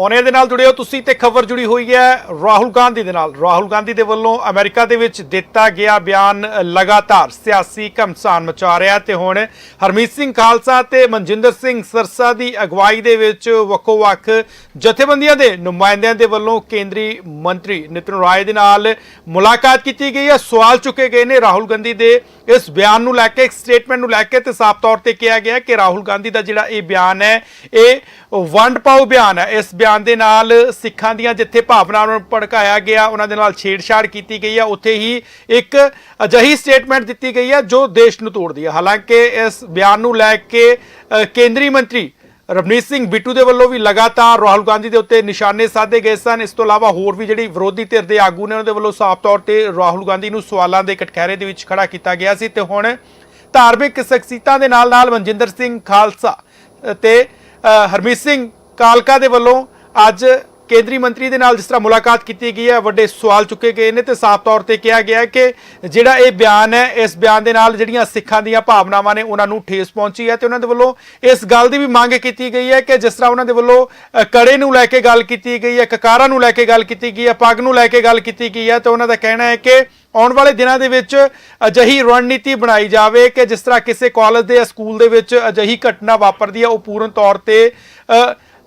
ਔਨੇ ਦੇ ਨਾਲ ਜੁੜੇ ਹੋ ਤੁਸੀਂ ਤੇ ਖਬਰ ਜੁੜੀ ਹੋਈ ਹੈ ਰਾਹੁਲ ਗਾਂਧੀ ਦੇ ਨਾਲ। ਰਾਹੁਲ ਗਾਂਧੀ ਦੇ ਵੱਲੋਂ ਅਮਰੀਕਾ ਦੇ ਵਿੱਚ ਦਿੱਤਾ ਗਿਆ ਬਿਆਨ ਲਗਾਤਾਰ ਸਿਆਸੀ ਘਮਸਾਨ ਮਚਾ ਰਿਹਾ ਤੇ ਹੁਣ ਹਰਮੀਤ ਸਿੰਘ ਖਾਲਸਾ ਤੇ ਮਨਜਿੰਦਰ ਸਿੰਘ ਸਰਸਾ ਦੀ ਅਗਵਾਈ ਦੇ ਵਿੱਚ ਵੱਖੋ-ਵੱਖ ਜਥੇਬੰਦੀਆਂ ਦੇ ਨੁਮਾਇੰਦਿਆਂ ਦੇ ਵੱਲੋਂ ਕੇਂਦਰੀ ਮੰਤਰੀ ਨਿਤਿਨ ਰਾਏ ਦੇ ਨਾਲ ਮੁਲਾਕਾਤ ਕੀਤੀ ਗਈ ਹੈ। ਸਵਾਲ ਚੁੱਕੇ ਗਏ ਨੇ ਰਾਹੁਲ ਗਾਂਧੀ ਦੇ ਇਸ ਬਿਆਨ ਨੂੰ ਲੈ ਕੇ, ਇੱਕ ਸਟੇਟਮੈਂਟ ਨੂੰ ਲੈ ਕੇ ਤੇ ਸਾਫ਼ ਤੌਰ ਤੇ ਕਿਹਾ ਗਿਆ ਕਿ ਰਾਹੁਲ ਗਾਂਧੀ ਦਾ ਜਿਹੜਾ ਇਹ ਬਿਆਨ ਹੈ, ਇਹ ਵੰਡ ਪਾਓ ਬਿਆਨ ਹੈ। ਇਸ ਬਿਆਨ ਦੇ ਨਾਲ ਸਿੱਖਾਂ ਦੀਆਂ ਜਿੱਥੇ ਭਾਵਨਾਵਾਂ ਨੂੰ ਭੜਕਾਇਆ ਗਿਆ, ਉਹਨਾਂ ਦੇ ਨਾਲ ਛੇੜਛਾੜ ਕੀਤੀ ਗਈ ਹੈ। ਉੱਥੇ ਹੀ ਇੱਕ ਅਜਿਹੀ ਸਟੇਟਮੈਂਟ ਦਿੱਤੀ ਗਈ ਹੈ ਜੋ ਦੇਸ਼ ਨੂੰ ਤੋੜਦੀ ਹੈ। ਹਾਲਾਂਕਿ ਇਸ ਬਿਆਨ ਨੂੰ ਲੈ ਕੇ ਕੇਂਦਰੀ ਮੰਤਰੀ ਰਵਨੀਤ ਸਿੰਘ ਬਿੱਟੂ ਦੇ ਵੱਲੋਂ ਵੀ ਲਗਾਤਾਰ ਰਾਹੁਲ ਗਾਂਧੀ ਦੇ ਉੱਤੇ ਨਿਸ਼ਾਨੇ ਸਾਧੇ ਗਏ ਸਨ। ਇਸ ਤੋਂ ਇਲਾਵਾ ਹੋਰ ਵੀ ਜਿਹੜੀ ਵਿਰੋਧੀ ਧਿਰ ਦੇ ਆਗੂ ਨੇ, ਉਹਨਾਂ ਦੇ ਵੱਲੋਂ ਸਾਫ਼ ਤੌਰ ਤੇ ਰਾਹੁਲ ਗਾਂਧੀ ਨੂੰ ਸਵਾਲਾਂ ਦੇ ਕਟਖਹਿਰੇ ਦੇ ਵਿੱਚ ਖੜਾ ਕੀਤਾ ਗਿਆ ਸੀ। ਤੇ ਹੁਣ ਧਾਰਮਿਕ ਸ਼ਖਸੀਅਤਾਂ ਦੇ ਨਾਲ ਨਾਲ ਮਨਜਿੰਦਰ ਸਿੰਘ ਖਾਲਸਾ ਤੇ ਹਰਮੀਤ ਸਿੰਘ ਕਾਲਕਾ ਦੇ ਵੱਲੋਂ ਅੱਜ ਕੇਂਦਰੀ ਮੰਤਰੀ ਦੇ ਨਾਲ ਜਿਸ ਤਰ੍ਹਾਂ ਮੁਲਾਕਾਤ ਕੀਤੀ ਗਈ ਹੈ, ਵੱਡੇ ਸਵਾਲ ਚੁੱਕੇ ਗਏ ਨੇ ਤੇ ਸਾਫ਼ ਤੌਰ ਤੇ ਕਿਹਾ ਗਿਆ ਕਿ ਜਿਹੜਾ ਇਹ ਬਿਆਨ ਹੈ, ਇਸ ਬਿਆਨ ਦੇ ਨਾਲ ਜਿਹੜੀਆਂ ਸਿੱਖਾਂ ਦੀਆਂ ਭਾਵਨਾਵਾਂ ਨੇ ਉਹਨਾਂ ਨੂੰ ਠੇਸ ਪਹੁੰਚੀ ਹੈ ਤੇ ਉਹਨਾਂ ਦੇ ਵੱਲੋਂ ਇਸ ਗੱਲ ਦੀ ਵੀ ਮੰਗ ਕੀਤੀ ਗਈ ਹੈ ਕਿ ਜਿਸ ਤਰ੍ਹਾਂ ਉਹਨਾਂ ਦੇ ਵੱਲੋਂ ਕੜੇ ਨੂੰ ਲੈ ਕੇ ਗੱਲ ਕੀਤੀ ਗਈ ਹੈ, ਕਕਾਰਾਂ ਨੂੰ ਲੈ ਕੇ ਗੱਲ ਕੀਤੀ ਗਈ ਹੈ, ਪੱਗ ਨੂੰ ਲੈ ਕੇ ਗੱਲ ਕੀਤੀ ਗਈ ਹੈ ਤੇ ਉਹਨਾਂ ਦਾ ਕਹਿਣਾ ਹੈ ਕਿ ਆਉਣ ਵਾਲੇ ਦਿਨਾਂ ਦੇ ਵਿੱਚ ਅਜਿਹੀ ਰਣਨੀਤੀ ਬਣਾਈ ਜਾਵੇ ਕਿ ਜਿਸ ਤਰ੍ਹਾਂ ਕਿਸੇ ਕਾਲਜ ਦੇ ਜਾਂ ਸਕੂਲ ਦੇ ਵਿੱਚ ਅਜਿਹੀ ਘਟਨਾ ਵਾਪਰਦੀ ਹੈ ਉਹ ਪੂਰਨ ਤੌਰ ਤੇ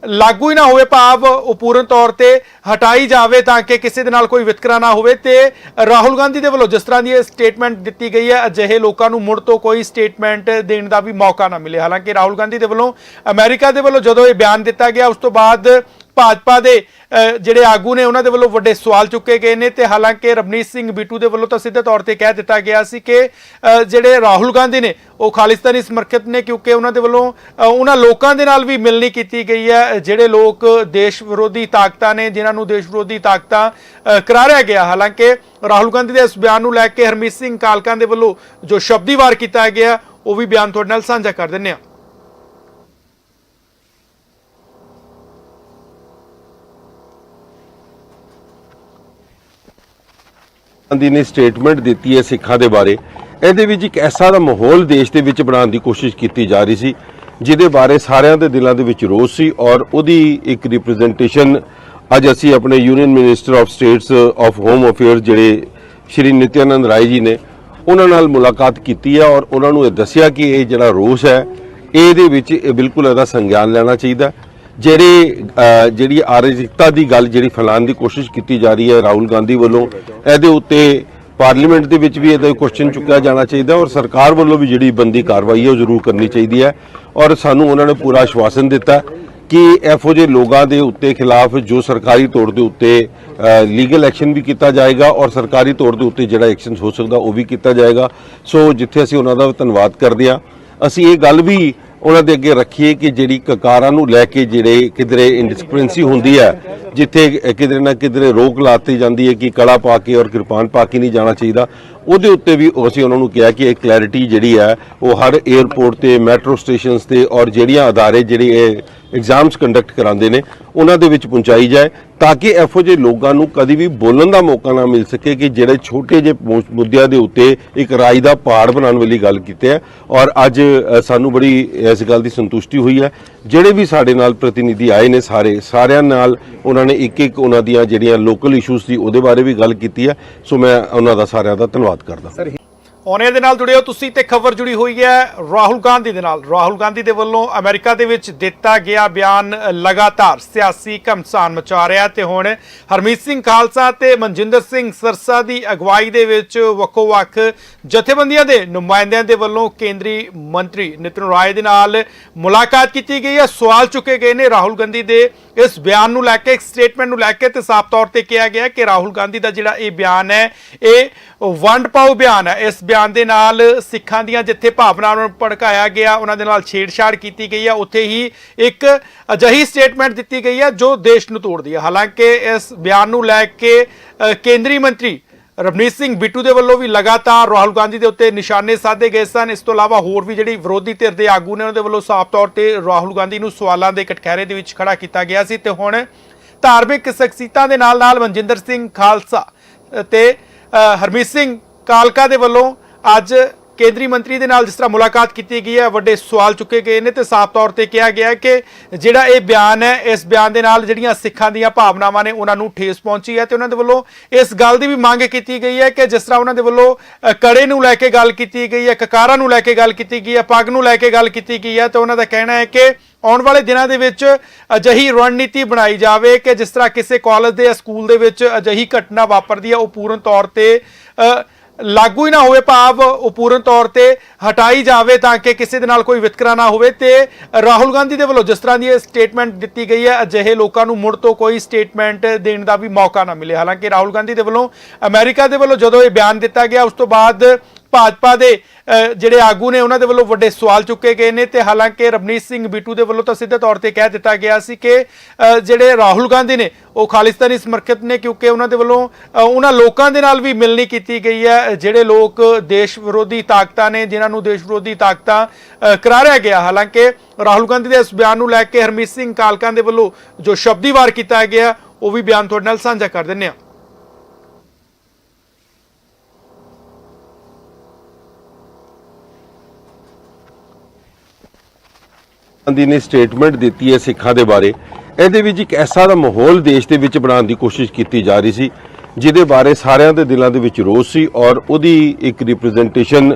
ਲਾਗੂ ਹੀ ਨਾ ਹੋਵੇ ਭਾਵ, ਉਹ ਪੂਰਨ ਤੌਰ ਤੇ ਹਟਾਈ ਜਾਵੇ ਤਾਂ ਕਿ ਕਿਸੇ ਦੇ ਨਾਲ ਕੋਈ ਵਿਤਕਰਾ ਨਾ ਹੋਵੇ। ਤੇ ਰਾਹੁਲ ਗਾਂਧੀ ਦੇ ਵੱਲੋਂ ਜਿਸ ਤਰ੍ਹਾਂ ਦੀ ਇਹ ਸਟੇਟਮੈਂਟ ਦਿੱਤੀ ਗਈ ਹੈ, ਅਜਿਹੇ ਲੋਕਾਂ ਨੂੰ ਮੁੜ ਤੋਂ ਕੋਈ ਸਟੇਟਮੈਂਟ ਦੇਣ ਦਾ ਵੀ ਮੌਕਾ ਨਾ ਮਿਲੇ। ਹਾਲਾਂਕਿ ਰਾਹੁਲ ਗਾਂਧੀ ਦੇ ਵੱਲੋਂ ਅਮਰੀਕਾ ਦੇ ਵੱਲੋਂ ਜਦੋਂ ਇਹ ਬਿਆਨ ਦਿੱਤਾ ਗਿਆ, ਉਸ ਤੋਂ ਬਾਅਦ ਭਾਜਪਾ ਦੇ ਜਿਹੜੇ ਆਗੂ ਨੇ, ਉਹਨਾਂ ਦੇ ਵੱਲੋਂ ਵੱਡੇ ਸਵਾਲ ਚੁੱਕੇ ਗਏ ਨੇ ਤੇ ਹਾਲਾਂਕਿ ਰਵਨੀਤ ਸਿੰਘ ਬਿੱਟੂ ਦੇ ਵੱਲੋਂ ਤਾਂ ਸਿੱਧੇ ਤੌਰ ਤੇ ਕਹਿ ਦਿੱਤਾ ਗਿਆ ਸੀ ਕਿ ਜਿਹੜੇ ਰਾਹੁਲ ਗਾਂਧੀ ਨੇ, ਉਹ ਖਾਲਿਸਤਾਨੀ ਸਮਰਥਕ ਨੇ ਕਿਉਂਕਿ ਉਹਨਾਂ ਦੇ ਵੱਲੋਂ ਉਹਨਾਂ ਲੋਕਾਂ ਦੇ ਨਾਲ ਵੀ ਮਿਲਣੀ ਕੀਤੀ ਗਈ ਹੈ, ਜਿਹੜੇ ਲੋਕ ਦੇਸ਼ ਵਿਰੋਧੀ ਤਾਕਤਾਂ ਨੇ, ਜਿਨ੍ਹਾਂ ਨੂੰ ਦੇਸ਼ ਵਿਰੋਧੀ ਤਾਕਤਾਂ ਕਰਾਰਿਆ ਗਿਆ। ਹਾਲਾਂਕਿ ਰਾਹੁਲ ਗਾਂਧੀ ਦੇ ਇਸ ਬਿਆਨ ਨੂੰ ਲੈ ਕੇ ਹਰਮੀਤ ਸਿੰਘ ਕਾਲਕਾਂ ਦੇ ਵੱਲੋਂ ਜੋ ਸ਼ਬਦੀ ਵਾਰ ਕੀਤਾ ਗਿਆ, ਉਹ ਵੀ ਬਿਆਨ ਤੁਹਾਡੇ ਨਾਲ ਸਾਂਝਾ ਕਰ ਦਿੰਨੇ ਆ ਗਾਂਧੀ ਨੇ ਸਟੇਟਮੈਂਟ ਦਿੱਤੀ ਹੈ ਸਿੱਖਾਂ ਦੇ ਬਾਰੇ। ਇਹਦੇ ਵਿੱਚ ਇੱਕ ਐਸਾ ਦਾ ਮਾਹੌਲ ਦੇਸ਼ ਦੇ ਵਿੱਚ ਬਣਾਉਣ ਦੀ ਕੋਸ਼ਿਸ਼ ਕੀਤੀ ਜਾ ਰਹੀ ਸੀ, ਜਿਹਦੇ ਬਾਰੇ ਸਾਰਿਆਂ ਦੇ ਦਿਲਾਂ ਦੇ ਵਿੱਚ ਰੋਸ ਸੀ ਔਰ ਉਹਦੀ ਇੱਕ ਰਿਪਰੈਜ਼ੈਂਟੇਸ਼ਨ ਅੱਜ ਅਸੀਂ ਆਪਣੇ union minister of states of home affairs ਜਿਹੜੇ ਸ਼੍ਰੀ ਨਿਤਿਆਨੰਦ ਰਾਏ ਜੀ ਨੇ, ਉਹਨਾਂ ਨਾਲ ਮੁਲਾਕਾਤ ਕੀਤੀ ਹੈ ਔਰ ਉਹਨਾਂ ਨੂੰ ਇਹ ਦੱਸਿਆ ਕਿ ਇਹ ਜਿਹੜਾ ਰੋਸ ਹੈ, ਇਹਦੇ ਵਿੱਚ ਇਹ ਬਿਲਕੁਲ ਇਹਦਾ ਸੰਗਿਆਨ ਲੈਣਾ ਚਾਹੀਦਾ ਜਿਹੜੇ ਜਿਹੜੀ ਆਰਜਿਕਤਾ ਦੀ ਗੱਲ ਜਿਹੜੀ ਫੈਲਾਉਣ ਦੀ ਕੋਸ਼ਿਸ਼ ਕੀਤੀ ਜਾ ਰਹੀ ਹੈ ਰਾਹੁਲ ਗਾਂਧੀ ਵੱਲੋਂ, ਇਹਦੇ ਉੱਤੇ ਪਾਰਲੀਮੈਂਟ ਦੇ ਵਿੱਚ ਵੀ ਇਹਦਾ ਕੁਐਸਚਨ ਚੁੱਕਿਆ ਜਾਣਾ ਚਾਹੀਦਾ ਔਰ ਸਰਕਾਰ ਵੱਲੋਂ ਵੀ ਜਿਹੜੀ ਬੰਦੀ ਕਾਰਵਾਈ ਹੈ ਉਹ ਜ਼ਰੂਰ ਕਰਨੀ ਚਾਹੀਦੀ ਹੈ ਔਰ ਸਾਨੂੰ ਉਹਨਾਂ ਨੇ ਪੂਰਾ ਆਸ਼ਵਾਸਨ ਦਿੱਤਾ ਕਿ ਇਹੋ ਜਿਹੇ ਲੋਕਾਂ ਦੇ ਉੱਤੇ ਖਿਲਾਫ ਜੋ ਸਰਕਾਰੀ ਤੌਰ ਦੇ ਉੱਤੇ ਲੀਗਲ ਐਕਸ਼ਨ ਵੀ ਕੀਤਾ ਜਾਏਗਾ ਔਰ ਸਰਕਾਰੀ ਤੌਰ ਦੇ ਉੱਤੇ ਜਿਹੜਾ ਐਕਸ਼ਨ ਹੋ ਸਕਦਾ ਉਹ ਵੀ ਕੀਤਾ ਜਾਏਗਾ। ਸੋ ਜਿੱਥੇ ਅਸੀਂ ਉਹਨਾਂ ਦਾ ਧੰਨਵਾਦ ਕਰਦੇ ਹਾਂ, ਅਸੀਂ ਇਹ ਗੱਲ ਵੀ ਉਹਨਾਂ ਦੇ ਅੱਗੇ ਰੱਖੀਏ ਕਿ ਜਿਹੜੀ ਕਕਾਰਾਂ ਨੂੰ ਲੈ ਕੇ ਜਿਹੜੇ ਕਿਧਰੇ ਇਨਡਿਸਪਲਿਨਸੀ ਹੁੰਦੀ ਹੈ, ਜਿੱਥੇ ਕਿਧਰੇ ਨਾ ਕਿਧਰੇ ਰੋਕ ਲਾਤੀ ਜਾਂਦੀ ਹੈ ਕਿ ਕਲਾ ਪਾ ਕੇ ਔਰ ਕਿਰਪਾਨ ਪਾ ਕੇ ਨਹੀਂ ਜਾਣਾ ਚਾਹੀਦਾ। ਉਹਦੇ ਉੱਤੇ ਵੀ ਅਸੀਂ ਉਹਨਾਂ ਨੂੰ ਕਿਹਾ ਕਿ ਇਹ ਕਲੈਰਿਟੀ ਜਿਹੜੀ ਹੈ ਉਹ ਹਰ 에ਅਰਪੋਰਟ ਤੇ ਮੈਟਰੋ ਸਟੇਸ਼ਨਸ ਤੇ ਔਰ ਜਿਹੜੀਆਂ ਅਦਾਰੇ, ਜਿਹੜੇ ਇਹ ਐਗਜ਼ਾਮਸ ਕੰਡਕਟ ਕਰਾਉਂਦੇ ਨੇ, ਉਹਨਾਂ ਦੇ ਵਿੱਚ ਪਹੁੰਚਾਈ ਜਾਏ ਤਾਂ ਕਿ ਇਹੋ ਜਿਹੇ ਲੋਕਾਂ ਨੂੰ ਕਦੀ ਵੀ ਬੋਲਣ ਦਾ ਮੌਕਾ ਨਾ ਮਿਲ ਸਕੇ ਕਿ ਜਿਹੜੇ ਛੋਟੇ ਜਿਹੇ ਮੁੱਦਿਆਂ ਦੇ ਉੱਤੇ ਇੱਕ ਰਾਜ ਦਾ ਪਹਾੜ ਬਣਾਉਣ ਵਾਲੀ ਗੱਲ ਕੀਤੀ ਹੈ ਔਰ ਅੱਜ ਸਾਨੂੰ ਬੜੀ ਇਸ ਗੱਲ ਦੀ ਸੰਤੁਸ਼ਟੀ ਹੋਈ ਹੈ ਜਿਹੜੇ ਵੀ ਸਾਡੇ ਨਾਲ ਪ੍ਰਤੀਨਿਧੀ ਆਏ ਨੇ ਸਾਰੇ, ਸਾਰਿਆਂ ਨਾਲ ਉਹਨਾਂ ਨੇ ਇੱਕ ਇੱਕ ਉਹਨਾਂ ਦੀਆਂ ਜਿਹੜੀਆਂ ਲੋਕਲ ਇਸ਼ੂਜ਼ ਸੀ, ਉਹਦੇ ਬਾਰੇ ਵੀ ਗੱਲ ਕੀਤੀ ਹੈ ਸੋ ਮੈਂ ਉਹਨਾਂ ਦਾ ਸਾਰਿਆਂ ਦਾ ਧੰਨਵਾਦ ਕਰਦਾ। ਔਨੇ ਦੇ ਨਾਲ ਜੁੜਿਓ ਤੁਸੀਂ ਤੇ ਖਬਰ ਜੁੜੀ ਹੋਈ ਹੈ ਰਾਹੁਲ ਗਾਂਧੀ ਦੇ ਨਾਲ। ਰਾਹੁਲ ਗਾਂਧੀ ਦੇ ਵੱਲੋਂ ਅਮਰੀਕਾ ਦੇ ਵਿੱਚ ਦਿੱਤਾ ਗਿਆ ਬਿਆਨ ਲਗਾਤਾਰ ਸਿਆਸੀ ਘਮਸਾਨ ਮਚਾ ਰਿਹਾ ਤੇ ਹੁਣ ਹਰਮੀਤ ਸਿੰਘ ਖਾਲਸਾ ਤੇ ਮਨਜਿੰਦਰ ਸਿੰਘ ਸਰਸਾ ਦੀ ਅਗਵਾਈ ਦੇ ਵਿੱਚ ਵੱਖੋ-ਵੱਖ ਜਥੇਬੰਦੀਆਂ ਦੇ ਨੁਮਾਇੰਦਿਆਂ ਦੇ ਵੱਲੋਂ ਕੇਂਦਰੀ ਮੰਤਰੀ ਨਿਤਿਨ ਰਾਏ ਦੇ ਨਾਲ ਮੁਲਾਕਾਤ ਕੀਤੀ ਗਈ ਹੈ। ਸਵਾਲ ਚੁੱਕੇ ਗਏ ਨੇ ਰਾਹੁਲ ਗਾਂਧੀ ਦੇ। ਇਸ ਬਿਆਨ ਨੂੰ ਲੈ ਕੇ, ਇੱਕ ਸਟੇਟਮੈਂਟ ਨੂੰ ਲੈ ਕੇ ਤੇ ਸਾਫ਼ ਤੌਰ ਤੇ ਕਿਹਾ ਗਿਆ ਕਿ ਰਾਹੁਲ ਗਾਂਧੀ ਦਾ ਜਿਹੜਾ ਇਹ ਬਿਆਨ ਹੈ, ਇਹ ਵੰਡ ਪਾਓ ਬਿਆਨ ਹੈ। ਇਸ ਬਿਆਨ ਦੇ ਨਾਲ ਸਿੱਖਾਂ ਦੀਆਂ ਜਿੱਥੇ ਭਾਵਨਾਵਾਂ ਨੂੰ ਭੜਕਾਇਆ ਗਿਆ, ਉਹਨਾਂ ਦੇ ਨਾਲ ਛੇੜਛਾੜ ਕੀਤੀ ਗਈ ਹੈ ਉੱਥੇ ਹੀ ਇੱਕ ਅਜਿਹੀ ਸਟੇਟਮੈਂਟ ਦਿੱਤੀ ਗਈ ਹੈ ਜੋ ਦੇਸ਼ ਨੂੰ ਤੋੜਦੀ ਹੈ ਹਾਲਾਂਕਿ ਇਸ ਬਿਆਨ ਨੂੰ ਲੈ ਕੇ ਕੇਂਦਰੀ ਮੰਤਰੀ ਰਵਨੀਤ ਸਿੰਘ ਬਿੱਟੂ ਦੇ ਵੱਲੋਂ ਵੀ ਲਗਾਤਾਰ ਰਾਹੁਲ ਗਾਂਧੀ ਦੇ ਉੱਤੇ ਨਿਸ਼ਾਨੇ ਸਾਧੇ ਗਏ ਸਨ। ਇਸ ਤੋਂ ਇਲਾਵਾ ਹੋਰ ਵੀ ਜਿਹੜੀ ਵਿਰੋਧੀ ਧਿਰ ਦੇ ਆਗੂ ਨੇ, ਉਹਨਾਂ ਦੇ ਵੱਲੋਂ ਸਾਫ਼ ਤੌਰ ਤੇ ਰਾਹੁਲ ਗਾਂਧੀ ਨੂੰ ਸਵਾਲਾਂ ਦੇ ਕਟਖਹਿਰੇ ਦੇ ਵਿੱਚ ਖੜਾ ਕੀਤਾ ਗਿਆ ਸੀ। ਤੇ ਹੁਣ ਧਾਰਮਿਕ ਸ਼ਖਸੀਅਤਾਂ ਦੇ ਨਾਲ ਨਾਲ ਮਨਜਿੰਦਰ ਸਿੰਘ ਖਾਲਸਾ ਤੇ ਹਰਮੀਤ ਸਿੰਘ ਕਾਲਕਾ ਦੇ ਵੱਲੋਂ ਅੱਜ ਕੇਂਦਰੀ ਮੰਤਰੀ ਦੇ ਨਾਲ ਜਿਸ ਤਰ੍ਹਾਂ ਮੁਲਾਕਾਤ ਕੀਤੀ ਗਈ ਹੈ, ਵੱਡੇ ਸਵਾਲ ਚੁੱਕੇ ਗਏ ਨੇ ਤੇ ਸਾਫ਼ ਤੌਰ ਤੇ ਕਿਹਾ ਗਿਆ ਕਿ ਜਿਹੜਾ ਇਹ ਬਿਆਨ ਹੈ, ਇਸ ਬਿਆਨ ਦੇ ਨਾਲ ਜਿਹੜੀਆਂ ਸਿੱਖਾਂ ਦੀਆਂ ਭਾਵਨਾਵਾਂ ਨੇ ਉਹਨਾਂ ਨੂੰ ਠੇਸ ਪਹੁੰਚੀ ਹੈ ਤੇ ਉਹਨਾਂ ਦੇ ਵੱਲੋਂ ਇਸ ਗੱਲ ਦੀ ਵੀ ਮੰਗ ਕੀਤੀ ਗਈ ਹੈ ਕਿ ਜਿਸ ਤਰ੍ਹਾਂ ਉਹਨਾਂ ਦੇ ਵੱਲੋਂ ਕੜੇ ਨੂੰ ਲੈ ਕੇ ਗੱਲ ਕੀਤੀ ਗਈ ਹੈ, ਕਕਾਰਾਂ ਨੂੰ ਲੈ ਕੇ ਗੱਲ ਕੀਤੀ ਗਈ ਹੈ, ਪੱਗ ਨੂੰ ਲੈ ਕੇ ਗੱਲ ਕੀਤੀ ਗਈ ਹੈ, ਤੇ ਉਹਨਾਂ ਦਾ ਕਹਿਣਾ ਹੈ ਕਿ ਆਉਣ ਵਾਲੇ ਦਿਨਾਂ ਦੇ ਵਿੱਚ ਅਜਿਹੀ ਰਣਨੀਤੀ ਬਣਾਈ ਜਾਵੇ ਕਿ ਜਿਸ ਤਰ੍ਹਾਂ ਕਿਸੇ ਕਾਲਜ ਦੇ ਜਾਂ ਸਕੂਲ ਦੇ ਵਿੱਚ ਅਜਿਹੀ ਘਟਨਾ ਵਾਪਰਦੀ ਹੈ, ਉਹ ਪੂਰਨ ਤੌਰ ਤੇ ਲਾਗੂ ਹੀ ਨਾ ਹੋਵੇ ਭਾਵ ਉਹ ਪੂਰਨ ਤੌਰ ਤੇ ਹਟਾਈ ਜਾਵੇ ਤਾਂ ਕਿ ਕਿਸੇ ਦੇ ਨਾਲ ਕੋਈ ਵਿਤਕਰਾ ਨਾ ਹੋਵੇ ਤੇ ਰਾਹੁਲ ਗਾਂਧੀ ਦੇ ਵੱਲੋਂ ਜਿਸ ਤਰ੍ਹਾਂ ਦੀ ਇਹ ਸਟੇਟਮੈਂਟ ਦਿੱਤੀ ਗਈ ਹੈ, ਅਜਿਹੇ ਲੋਕਾਂ ਨੂੰ ਮੁੜ ਤੋਂ ਕੋਈ ਸਟੇਟਮੈਂਟ ਦੇਣ ਦਾ ਵੀ ਮੌਕਾ ਨਾ ਮਿਲੇ। ਹਾਲਾਂਕਿ ਰਾਹੁਲ ਗਾਂਧੀ ਦੇ ਵੱਲੋਂ ਅਮਰੀਕਾ ਦੇ ਵੱਲੋਂ ਜਦੋਂ ਇਹ ਬਿਆਨ ਦਿੱਤਾ ਗਿਆ, ਉਸ ਤੋਂ ਬਾਅਦ ਭਾਜਪਾ ਦੇ ਜਿਹੜੇ ਆਗੂ ਨੇ, ਉਹਨਾਂ ਦੇ ਵੱਲੋਂ ਵੱਡੇ ਸਵਾਲ ਚੁੱਕੇ ਗਏ ਨੇ ਤੇ ਹਾਲਾਂਕਿ ਰਵਨੀਤ ਸਿੰਘ ਬਿੱਟੂ ਦੇ ਵੱਲੋਂ ਤਾਂ ਸਿੱਧੇ ਤੌਰ ਤੇ ਕਹਿ ਦਿੱਤਾ ਗਿਆ ਸੀ ਕਿ ਜਿਹੜੇ ਰਾਹੁਲ ਗਾਂਧੀ ਨੇ, ਉਹ ਖਾਲਿਸਤਾਨੀ ਸਮਰਥਕ ਨੇ ਕਿਉਂਕਿ ਉਹਨਾਂ ਦੇ ਵੱਲੋਂ ਉਹਨਾਂ ਲੋਕਾਂ ਦੇ ਨਾਲ ਵੀ ਮਿਲਣੀ ਕੀਤੀ ਗਈ ਹੈ। ਜਿਹੜੇ ਲੋਕ ਦੇਸ਼ ਵਿਰੋਧੀ ਤਾਕਤਾਂ ਨੇ, ਜਿਨ੍ਹਾਂ ਨੂੰ ਦੇਸ਼ ਵਿਰੋਧੀ ਤਾਕਤਾਂ ਕਰਾਰਿਆ ਗਿਆ। ਹਾਲਾਂਕਿ ਰਾਹੁਲ ਗਾਂਧੀ ਦੇ ਇਸ ਬਿਆਨ ਨੂੰ ਲੈ ਕੇ ਹਰਮੀਤ ਸਿੰਘ ਕਾਲਕਾਂ ਦੇ ਵੱਲੋਂ ਜੋ ਸ਼ਬਦੀਵਾਰ ਕੀਤਾ ਗਿਆ, ਉਹ ਵੀ ਬਿਆਨ ਤੁਹਾਡੇ ਨਾਲ ਸਾਂਝਾ ਕਰ ਦਿੰਨੇ ਆ ਗਾਂਧੀ ਨੇ ਸਟੇਟਮੈਂਟ ਦਿੱਤੀ ਹੈ ਸਿੱਖਾਂ ਦੇ ਬਾਰੇ। ਇਹਦੇ ਵਿੱਚ ਇੱਕ ਐਸਾ ਦਾ ਮਾਹੌਲ ਦੇਸ਼ ਦੇ ਵਿੱਚ ਬਣਾਉਣ ਦੀ ਕੋਸ਼ਿਸ਼ ਕੀਤੀ ਜਾ ਰਹੀ ਸੀ, ਜਿਹਦੇ ਬਾਰੇ ਸਾਰਿਆਂ ਦੇ ਦਿਲਾਂ ਦੇ ਵਿੱਚ ਰੋਸ ਸੀ ਔਰ ਉਹਦੀ ਇੱਕ ਰਿਪਰੈਜ਼ੈਂਟੇਸ਼ਨ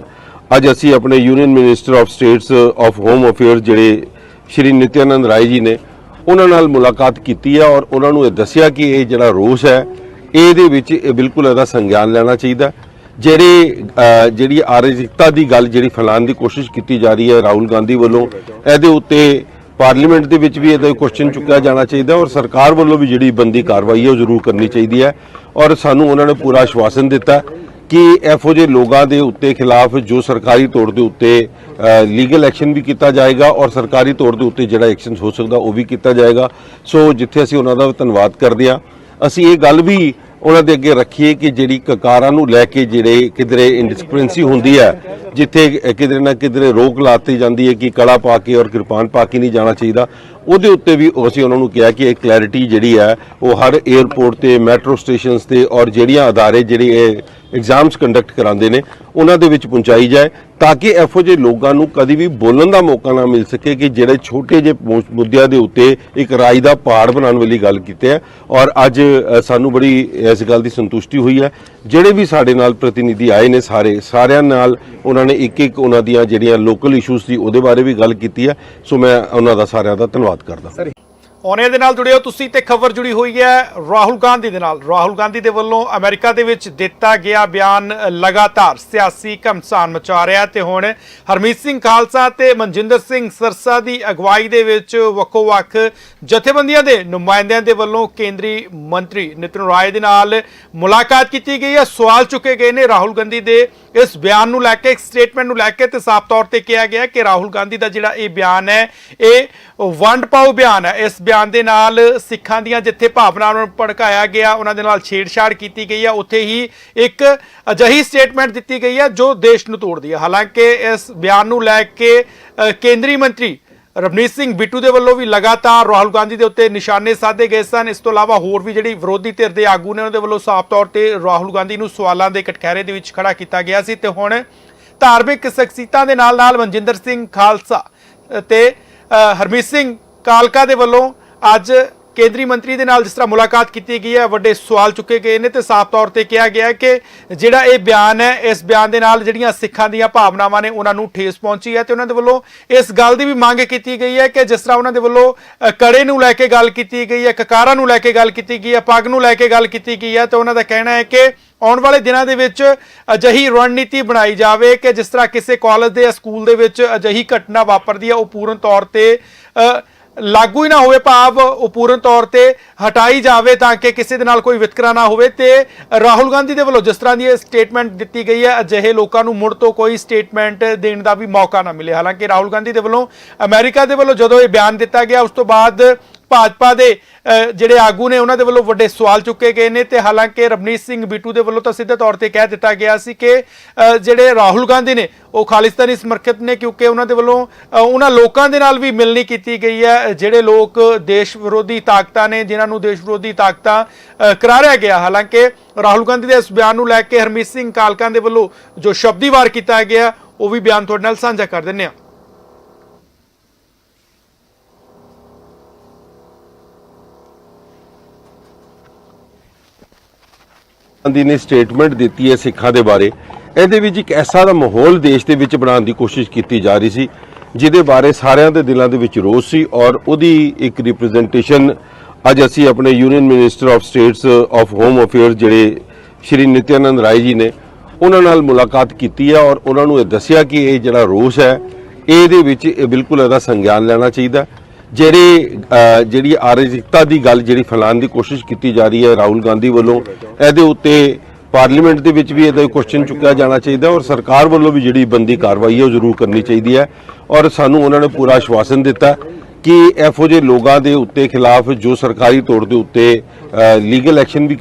ਅੱਜ ਅਸੀਂ ਆਪਣੇ union minister of states of home affairs ਜਿਹੜੇ ਸ਼੍ਰੀ ਨਿਤਿਆਨੰਦ ਰਾਏ ਜੀ ਨੇ, ਉਹਨਾਂ ਨਾਲ ਮੁਲਾਕਾਤ ਕੀਤੀ ਹੈ ਔਰ ਉਹਨਾਂ ਨੂੰ ਇਹ ਦੱਸਿਆ ਕਿ ਇਹ ਜਿਹੜਾ ਰੋਸ ਹੈ, ਇਹਦੇ ਵਿੱਚ ਇਹ ਬਿਲਕੁਲ ਇਹਦਾ ਸੰਗਿਆਨ ਲੈਣਾ ਚਾਹੀਦਾ ਜਿਹੜੇ ਜਿਹੜੀ ਆਰਜਿਕਤਾ ਦੀ ਗੱਲ, ਜਿਹੜੀ ਫੈਲਾਉਣ ਦੀ ਕੋਸ਼ਿਸ਼ ਕੀਤੀ ਜਾ ਰਹੀ ਹੈ ਰਾਹੁਲ ਗਾਂਧੀ ਵੱਲੋਂ, ਇਹਦੇ ਉੱਤੇ ਪਾਰਲੀਮੈਂਟ ਦੇ ਵਿੱਚ ਵੀ ਇਹਦਾ ਕੁਐਸਚਨ ਚੁੱਕਿਆ ਜਾਣਾ ਚਾਹੀਦਾ ਔਰ ਸਰਕਾਰ ਵੱਲੋਂ ਵੀ ਜਿਹੜੀ ਬੰਦੀ ਕਾਰਵਾਈ ਹੈ ਉਹ ਜ਼ਰੂਰ ਕਰਨੀ ਚਾਹੀਦੀ ਹੈ ਔਰ ਸਾਨੂੰ ਉਹਨਾਂ ਨੇ ਪੂਰਾ ਆਸ਼ਵਾਸਨ ਦਿੱਤਾ ਕਿ ਇਹੋ ਜਿਹੇ ਲੋਕਾਂ ਦੇ ਉੱਤੇ ਖਿਲਾਫ ਜੋ ਸਰਕਾਰੀ ਤੌਰ ਦੇ ਉੱਤੇ ਲੀਗਲ ਐਕਸ਼ਨ ਵੀ ਕੀਤਾ ਜਾਏਗਾ ਔਰ ਸਰਕਾਰੀ ਤੌਰ ਦੇ ਉੱਤੇ ਜਿਹੜਾ ਐਕਸ਼ਨ ਹੋ ਸਕਦਾ ਉਹ ਵੀ ਕੀਤਾ ਜਾਏਗਾ। ਸੋ ਜਿੱਥੇ ਅਸੀਂ ਉਹਨਾਂ ਦਾ ਧੰਨਵਾਦ ਕਰਦੇ ਹਾਂ, ਅਸੀਂ ਇਹ ਗੱਲ ਵੀ ਉਹਨਾਂ ਦੇ ਅੱਗੇ ਰੱਖੀਏ ਕਿ ਜਿਹੜੀ ਕਕਾਰਾਂ ਨੂੰ ਲੈ ਕੇ ਜਿਹੜੇ ਕਿਧਰੇ ਇਨਡਿਸਪਲਿੰਸੀ ਹੁੰਦੀ ਹੈ ਜਿੱਥੇ ਕਿਧਰੇ ਨਾ ਕਿਧਰੇ ਰੋਕ ਲਾਤੀ ਜਾਂਦੀ ਹੈ ਕਿ ਕਲਾ ਪਾ ਕੇ ਔਰ ਕਿਰਪਾਨ ਪਾ ਕੇ ਨਹੀਂ ਜਾਣਾ ਚਾਹੀਦਾ। ਉਹਦੇ ਉੱਤੇ ਵੀ ਅਸੀਂ ਉਹਨਾਂ ਨੂੰ ਕਿਹਾ ਕਿ ਇਹ ਕਲੈਰਿਟੀ ਜਿਹੜੀ ਹੈ, ਉਹ ਹਰ 에ਅਰਪੋਰਟ ਤੇ ਮੈਟਰੋ ਸਟੇਸ਼ਨਸ ਤੇ ਔਰ ਜਿਹੜੀਆਂ ਅਦਾਰੇ, ਜਿਹੜੇ ਇਹ ਐਗਜ਼ਾਮਸ ਕੰਡਕਟ ਕਰਾਉਂਦੇ ਨੇ, ਉਹਨਾਂ ਦੇ ਵਿੱਚ ਪਹੁੰਚਾਈ ਜਾਏ ਤਾਂ ਕਿ ਇਹੋ ਜਿਹੇ ਲੋਕਾਂ ਨੂੰ ਕਦੀ ਵੀ ਬੋਲਣ ਦਾ ਮੌਕਾ ਨਾ ਮਿਲ ਸਕੇ ਕਿ ਜਿਹੜੇ ਛੋਟੇ ਜਿਹੇ ਮੁੱਦਿਆਂ ਦੇ ਉੱਤੇ ਇੱਕ ਰਾਈ ਦਾ ਪਹਾੜ ਬਣਾਉਣ ਵਾਲੀ ਗੱਲ ਕੀਤੀ ਹੈ ਔਰ ਅੱਜ ਸਾਨੂੰ ਬੜੀ ਇਸ ਗੱਲ ਦੀ ਸੰਤੁਸ਼ਟੀ ਹੋਈ ਹੈ। ਜਿਹੜੇ ਵੀ ਸਾਡੇ ਨਾਲ ਪ੍ਰਤੀਨਿਧੀ ਆਏ ਨੇ ਸਾਰੇ, ਸਾਰਿਆਂ ਨਾਲ ਉਹਨਾਂ ਨੇ ਇੱਕ ਇੱਕ ਉਹਨਾਂ ਦੀਆਂ ਜਿਹੜੀਆਂ ਲੋਕਲ ਇਸ਼ੂਜ਼ ਸੀ, ਉਹਦੇ ਬਾਰੇ ਵੀ ਗੱਲ ਕੀਤੀ ਹੈ। ਸੋ ਮੈਂ ਉਹਨਾਂ ਦਾ ਸਾਰਿਆਂ ਦਾ ਧੰਨਵਾਦ ਕਰਦਾ। ਔਨੇ ਦੇ ਨਾਲ ਜੁੜਿਓ ਤੁਸੀਂ ਤੇ ਖਬਰ ਜੁੜੀ ਹੋਈ ਹੈ ਰਾਹੁਲ ਗਾਂਧੀ ਦੇ ਨਾਲ। ਰਾਹੁਲ ਗਾਂਧੀ ਦੇ ਵੱਲੋਂ ਅਮਰੀਕਾ ਦੇ ਵਿੱਚ ਦਿੱਤਾ ਗਿਆ ਬਿਆਨ ਲਗਾਤਾਰ ਸਿਆਸੀ ਘਮਸਾਨ ਮਚਾ ਰਿਹਾ ਤੇ ਹੁਣ ਹਰਮੀਤ ਸਿੰਘ ਖਾਲਸਾ ਤੇ ਮਨਜਿੰਦਰ ਸਿੰਘ ਸਰਸਾ ਦੀ ਅਗਵਾਈ ਦੇ ਵਿੱਚ ਵੱਖੋ-ਵੱਖ ਜਥੇਬੰਦੀਆਂ ਦੇ ਨੁਮਾਇੰਦਿਆਂ ਦੇ ਵੱਲੋਂ ਕੇਂਦਰੀ ਮੰਤਰੀ ਨਿਤਿਨ ਰਾਏ ਦੇ ਨਾਲ ਮੁਲਾਕਾਤ ਕੀਤੀ ਗਈ ਹੈ। ਸਵਾਲ ਚੁੱਕੇ ਗਏ ਨੇ ਰਾਹੁਲ ਗਾਂਧੀ ਦੇ ਇਸ ਬਿਆਨ ਨੂੰ ਲੈ ਕੇ, ਇੱਕ ਸਟੇਟਮੈਂਟ ਨੂੰ ਲੈ ਕੇ ਤੇ ਸਾਫ਼ ਤੌਰ ਤੇ ਕਿਹਾ ਗਿਆ ਕਿ ਰਾਹੁਲ ਗਾਂਧੀ ਦਾ ਜਿਹੜਾ ਇਹ ਬਿਆਨ ਹੈ, ਇਹ ਵੰਡ ਪਾਓ ਬਿਆਨ ਹੈ। ਇਸ ਬਿਆਨ ਦੇ ਨਾਲ ਸਿੱਖਾਂ ਦੀਆਂ ਜਿੱਥੇ ਭਾਵਨਾਵਾਂ ਨੂੰ ਭੜਕਾਇਆ ਗਿਆ, ਉਹਨਾਂ ਦੇ ਨਾਲ ਛੇੜਛਾੜ ਕੀਤੀ ਗਈ ਹੈ ਉੱਥੇ ਹੀ ਇੱਕ ਅਜਿਹੀ ਸਟੇਟਮੈਂਟ ਦਿੱਤੀ ਗਈ ਹੈ ਜੋ ਦੇਸ਼ ਨੂੰ ਤੋੜਦੀ ਹੈ ਹਾਲਾਂਕਿ ਇਸ ਬਿਆਨ ਨੂੰ ਲੈ ਕੇ ਕੇਂਦਰੀ ਮੰਤਰੀ ਰਵਨੀਤ ਸਿੰਘ ਬਿੱਟੂ ਦੇ ਵੱਲੋਂ ਵੀ ਲਗਾਤਾਰ ਰਾਹੁਲ ਗਾਂਧੀ ਦੇ ਉੱਤੇ ਨਿਸ਼ਾਨੇ ਸਾਧੇ ਗਏ ਸਨ। ਇਸ ਤੋਂ ਇਲਾਵਾ ਹੋਰ ਵੀ ਜਿਹੜੀ ਵਿਰੋਧੀ ਧਿਰ ਦੇ ਆਗੂ ਨੇ, ਉਹਨਾਂ ਦੇ ਵੱਲੋਂ ਸਾਫ਼ ਤੌਰ ਤੇ ਰਾਹੁਲ ਗਾਂਧੀ ਨੂੰ ਸਵਾਲਾਂ ਦੇ ਕਟਖਹਿਰੇ ਦੇ ਵਿੱਚ ਖੜਾ ਕੀਤਾ ਗਿਆ ਸੀ। ਤੇ ਹੁਣ ਧਾਰਮਿਕ ਸ਼ਖਸੀਅਤਾਂ ਦੇ ਨਾਲ ਨਾਲ ਮਨਜਿੰਦਰ ਸਿੰਘ ਖਾਲਸਾ ਤੇ ਹਰਮੀਤ ਸਿੰਘ ਕਾਲਕਾ ਦੇ ਵੱਲੋਂ ਅੱਜ ਕੇਂਦਰੀ ਮੰਤਰੀ ਦੇ ਨਾਲ ਜਿਸ ਤਰ੍ਹਾਂ ਮੁਲਾਕਾਤ ਕੀਤੀ ਗਈ ਹੈ, ਵੱਡੇ ਸਵਾਲ ਚੁੱਕੇ ਗਏ ਨੇ ਤੇ ਸਾਫ਼ ਤੌਰ ਤੇ ਕਿਹਾ ਗਿਆ ਕਿ ਜਿਹੜਾ ਇਹ ਬਿਆਨ ਹੈ, ਇਸ ਬਿਆਨ ਦੇ ਨਾਲ ਜਿਹੜੀਆਂ ਸਿੱਖਾਂ ਦੀਆਂ ਭਾਵਨਾਵਾਂ ਨੇ, ਉਹਨਾਂ ਨੂੰ ਠੇਸ ਪਹੁੰਚੀ ਹੈ ਤੇ ਉਹਨਾਂ ਦੇ ਵੱਲੋਂ ਇਸ ਗੱਲ ਦੀ ਵੀ ਮੰਗ ਕੀਤੀ ਗਈ ਹੈ ਕਿ ਜਿਸ ਤਰ੍ਹਾਂ ਉਹਨਾਂ ਦੇ ਵੱਲੋਂ ਕੜੇ ਨੂੰ ਲੈ ਕੇ ਗੱਲ ਕੀਤੀ ਗਈ ਹੈ, ਕਕਾਰਾਂ ਨੂੰ ਲੈ ਕੇ ਗੱਲ ਕੀਤੀ ਗਈ ਹੈ, ਪੱਗ ਨੂੰ ਲੈ ਕੇ ਗੱਲ ਕੀਤੀ ਗਈ ਹੈ, ਤੇ ਉਹਨਾਂ ਦਾ ਕਹਿਣਾ ਹੈ ਕਿ ਆਉਣ ਵਾਲੇ ਦਿਨਾਂ ਦੇ ਵਿੱਚ ਅਜਿਹੀ ਰਣਨੀਤੀ ਬਣਾਈ ਜਾਵੇ ਕਿ ਜਿਸ ਤਰ੍ਹਾਂ ਕਿਸੇ ਕਾਲਜ ਦੇ ਜਾਂ ਸਕੂਲ ਦੇ ਵਿੱਚ ਅਜਿਹੀ ਘਟਨਾ ਵਾਪਰਦੀ ਹੈ, ਉਹ ਪੂਰਨ ਤੌਰ ਤੇ ਲਾਗੂ ਹੀ ਨਾ ਹੋਵੇ ਭਾਵ ਉਹ ਪੂਰਨ ਤੌਰ ਤੇ ਹਟਾਈ ਜਾਵੇ ਤਾਂ ਕਿ ਕਿਸੇ ਦੇ ਨਾਲ ਕੋਈ ਵਿਤਕਰਾ ਨਾ ਹੋਵੇ ਤੇ ਰਾਹੁਲ ਗਾਂਧੀ ਦੇ ਵੱਲੋਂ ਜਿਸ ਤਰ੍ਹਾਂ ਦੀ ਇਹ ਸਟੇਟਮੈਂਟ ਦਿੱਤੀ ਗਈ ਹੈ, ਅਜਿਹੇ ਲੋਕਾਂ ਨੂੰ ਮੁੜ ਤੋਂ ਕੋਈ ਸਟੇਟਮੈਂਟ ਦੇਣ ਦਾ ਵੀ ਮੌਕਾ ਨਾ ਮਿਲੇ। ਹਾਲਾਂਕਿ ਰਾਹੁਲ ਗਾਂਧੀ ਦੇ ਵੱਲੋਂ ਅਮਰੀਕਾ ਦੇ ਵੱਲੋਂ ਜਦੋਂ ਇਹ ਬਿਆਨ ਦਿੱਤਾ ਗਿਆ, ਉਸ ਤੋਂ ਬਾਅਦ ਭਾਜਪਾ ਦੇ ਜਿਹੜੇ ਆਗੂ ਨੇ, ਉਹਨਾਂ ਦੇ ਵੱਲੋਂ ਵੱਡੇ ਸਵਾਲ ਚੁੱਕੇ ਗਏ ਨੇ ਤੇ ਹਾਲਾਂਕਿ ਰਵਨੀਤ ਸਿੰਘ ਬਿੱਟੂ ਦੇ ਵੱਲੋਂ ਤਾਂ ਸਿੱਧੇ ਤੌਰ ਤੇ ਕਹਿ ਦਿੱਤਾ ਗਿਆ ਸੀ ਕਿ ਜਿਹੜੇ ਰਾਹੁਲ ਗਾਂਧੀ ਨੇ, ਉਹ ਖਾਲਿਸਤਾਨੀ ਸਮਰਥਕ ਨੇ ਕਿਉਂਕਿ ਉਹਨਾਂ ਦੇ ਵੱਲੋਂ ਉਹਨਾਂ ਲੋਕਾਂ ਦੇ ਨਾਲ ਵੀ ਮਿਲਣੀ ਕੀਤੀ ਗਈ ਹੈ। ਜਿਹੜੇ ਲੋਕ ਦੇਸ਼ ਵਿਰੋਧੀ ਤਾਕਤਾਂ ਨੇ, ਜਿਨ੍ਹਾਂ ਨੂੰ ਦੇਸ਼ ਵਿਰੋਧੀ ਤਾਕਤਾਂ ਕਰਾਰਿਆ ਗਿਆ। ਹਾਲਾਂਕਿ ਰਾਹੁਲ ਗਾਂਧੀ ਦੇ ਇਸ ਬਿਆਨ ਨੂੰ ਲੈ ਕੇ ਹਰਮੀਤ ਸਿੰਘ ਕਾਲਕਾਂ ਦੇ ਵੱਲੋਂ ਜੋ ਸ਼ਬਦੀ ਵਾਰ ਕੀਤਾ ਗਿਆ, ਉਹ ਵੀ ਬਿਆਨ ਤੁਹਾਡੇ ਨਾਲ ਸਾਂਝਾ ਕਰ ਦਿੰਨੇ ਆ ਗਾਂਧੀ ਨੇ ਸਟੇਟਮੈਂਟ ਦਿੱਤੀ ਹੈ ਸਿੱਖਾਂ ਦੇ ਬਾਰੇ। ਇਹਦੇ ਵਿੱਚ ਇੱਕ ਐਸਾ ਦਾ ਮਾਹੌਲ ਦੇਸ਼ ਦੇ ਵਿੱਚ ਬਣਾਉਣ ਦੀ ਕੋਸ਼ਿਸ਼ ਕੀਤੀ ਜਾ ਰਹੀ ਸੀ, ਜਿਹਦੇ ਬਾਰੇ ਸਾਰਿਆਂ ਦੇ ਦਿਲਾਂ ਦੇ ਵਿੱਚ ਰੋਸ ਸੀ ਔਰ ਉਹਦੀ ਇੱਕ ਰਿਪਰੈਜ਼ੈਂਟੇਸ਼ਨ ਅੱਜ ਅਸੀਂ ਆਪਣੇ union minister of states of home affairs ਜਿਹੜੇ ਸ਼੍ਰੀ ਨਿਤਿਆਨੰਦ ਰਾਏ ਜੀ ਨੇ, ਉਹਨਾਂ ਨਾਲ ਮੁਲਾਕਾਤ ਕੀਤੀ ਹੈ ਔਰ ਉਹਨਾਂ ਨੂੰ ਇਹ ਦੱਸਿਆ ਕਿ ਇਹ ਜਿਹੜਾ ਰੋਸ ਹੈ, ਇਹਦੇ ਵਿੱਚ ਇਹ ਬਿਲਕੁਲ ਇਹਦਾ ਸੰਗਿਆਨ ਲੈਣਾ ਚਾਹੀਦਾ ਜਿਹੜੇ ਜਿਹੜੀ ਆਰਜਿਕਤਾ ਦੀ ਗੱਲ ਜਿਹੜੀ ਫੈਲਾਉਣ ਦੀ ਕੋਸ਼ਿਸ਼ ਕੀਤੀ ਜਾ ਰਹੀ ਹੈ ਰਾਹੁਲ ਗਾਂਧੀ ਵੱਲੋਂ, ਇਹਦੇ ਉੱਤੇ ਪਾਰਲੀਮੈਂਟ ਦੇ ਵਿੱਚ ਵੀ ਇਹਦਾ ਕੁਐਸਚਨ ਚੁੱਕਿਆ ਜਾਣਾ ਚਾਹੀਦਾ ਔਰ ਸਰਕਾਰ ਵੱਲੋਂ ਵੀ ਜਿਹੜੀ ਬੰਦੀ ਕਾਰਵਾਈ ਹੈ ਉਹ ਜ਼ਰੂਰ ਕਰਨੀ ਚਾਹੀਦੀ ਹੈ ਔਰ ਸਾਨੂੰ ਉਹਨਾਂ ਨੇ ਪੂਰਾ ਆਸ਼ਵਾਸਨ ਦਿੱਤਾ ਕਿ ਇਹੋ ਜਿਹੇ ਲੋਕਾਂ ਦੇ ਉੱਤੇ ਖਿਲਾਫ ਜੋ ਸਰਕਾਰੀ ਤੌਰ ਦੇ ਉੱਤੇ ਲੀਗਲ ਐਕਸ਼ਨ ਵੀ